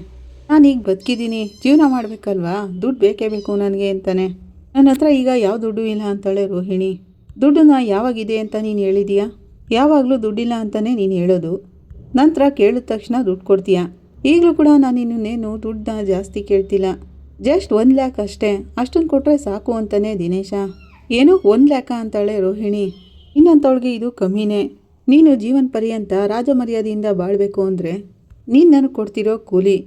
ನಾನೀಗ ಬದುಕಿದ್ದೀನಿ. ಜೀವನ ಮಾಡಬೇಕಲ್ವಾ? ದುಡ್ಡು ಬೇಕೇ ಬೇಕು ನನಗೆ ಅಂತಾನೆ. ನನ್ನ ಹತ್ರ ಈಗ ಯಾವ ದುಡ್ಡು ಇಲ್ಲ ಅಂತಾಳೆ ರೋಹಿಣಿ. ದುಡ್ಡನ್ನ ಯಾವಾಗಿದೆ ಅಂತ ನೀನು ಹೇಳಿದೀಯಾ? ಯಾವಾಗಲೂ ದುಡ್ಡಿಲ್ಲ ಅಂತಲೇ ನೀನು ಹೇಳೋದು. ನಂತರ ಕೇಳಿದ ತಕ್ಷಣ ದುಡ್ಡು ಕೊಡ್ತೀಯಾ? ಈಗಲೂ ಕೂಡ ನಾನು ಇನ್ನೇನು ದುಡ್ಡನ್ನ ಜಾಸ್ತಿ ಕೇಳ್ತಿಲ್ಲ. ಜಸ್ಟ್ ಒಂದು ಲ್ಯಾಕ್ ಅಷ್ಟೇ. ಅಷ್ಟನ್ನು ಕೊಟ್ಟರೆ ಸಾಕು ಅಂತಾನೆ ದಿನೇಶ. ಏನು ಒಂದು ಲ್ಯಾಕ ಅಂತಾಳೆ ರೋಹಿಣಿ. ಇನ್ನಂಥವಳಿಗೆ ಇದು ಕಮ್ಮಿನೇ. ನೀನು ಜೀವನ ಪರ್ಯಂತ ರಾಜಮರ್ಯಾದೆಯಿಂದ ಬಾಳಬೇಕು ಅಂದರೆ ನೀನು ನನಗೆ ಕೊಡ್ತಿರೋ ಕೂಲಿ.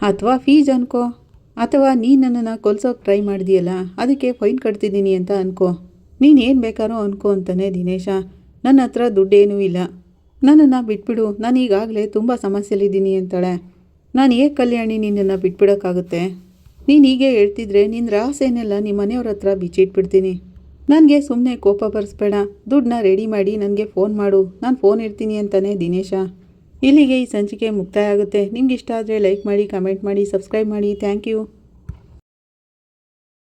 ಅಥವಾ ಫೀಸ್ ಅನ್ಕೋ. ಅಥವಾ ನೀನು ನನ್ನನ್ನು ಕೊಲ್ಸೋಕೆ ಟ್ರೈ ಮಾಡಿದೆಯಲ್ಲ, ಅದಕ್ಕೆ ಫೈನ್ ಕಟ್ತಿದ್ದೀನಿ ಅಂತ ಅನ್ಕೋ. ನೀನು ಏನು ಬೇಕಾರೋ ಅನ್ಕೋ ಅಂತಾನೆ ದಿನೇಶ. ನನ್ನ ಹತ್ರ ದುಡ್ಡೇನೂ ಇಲ್ಲ. ನನ್ನನ್ನು ಬಿಟ್ಬಿಡು. ನಾನು ಈಗಾಗಲೇ ತುಂಬ ಸಮಸ್ಯೆಲಿದ್ದೀನಿ ಅಂತಾಳೆ. ನಾನು ಏಕೆ ಕಲ್ಯಾಣಿ ನಿನ್ನನ್ನು ಬಿಟ್ಬಿಡೋಕ್ಕಾಗುತ್ತೆ? ನೀನು ಹೀಗೆ ಹೇಳ್ತಿದ್ರೆ ನಿನ್ನ ರಹಸ್ಯನೆಲ್ಲ ನಿಮ್ಮ ಮನೆಯವ್ರ ಹತ್ರ ಬಿಚ್ಚಿಟ್ಬಿಡ್ತೀನಿ. ನನಗೆ ಸುಮ್ಮನೆ ಕೋಪ ಬರೆಸ್ಬೇಡ. ದುಡ್ಡನ್ನ ರೆಡಿ ಮಾಡಿ ನನಗೆ ಫೋನ್ ಮಾಡು. ನಾನು ಫೋನ್ ಇಡ್ತೀನಿ ಅಂತಾನೆ ದಿನೇಶ. ಇಲ್ಲಿಗೆ ಈ ಸಂಚಿಕೆ ಮುಕ್ತಾಯ ಆಗುತ್ತೆ. ನಿಮ್ಗೆ ಇಷ್ಟ ಆದರೆ ಲೈಕ್ ಮಾಡಿ, ಕಮೆಂಟ್ ಮಾಡಿ, ಸಬ್ಸ್ಕ್ರೈಬ್ ಮಾಡಿ. Thank you.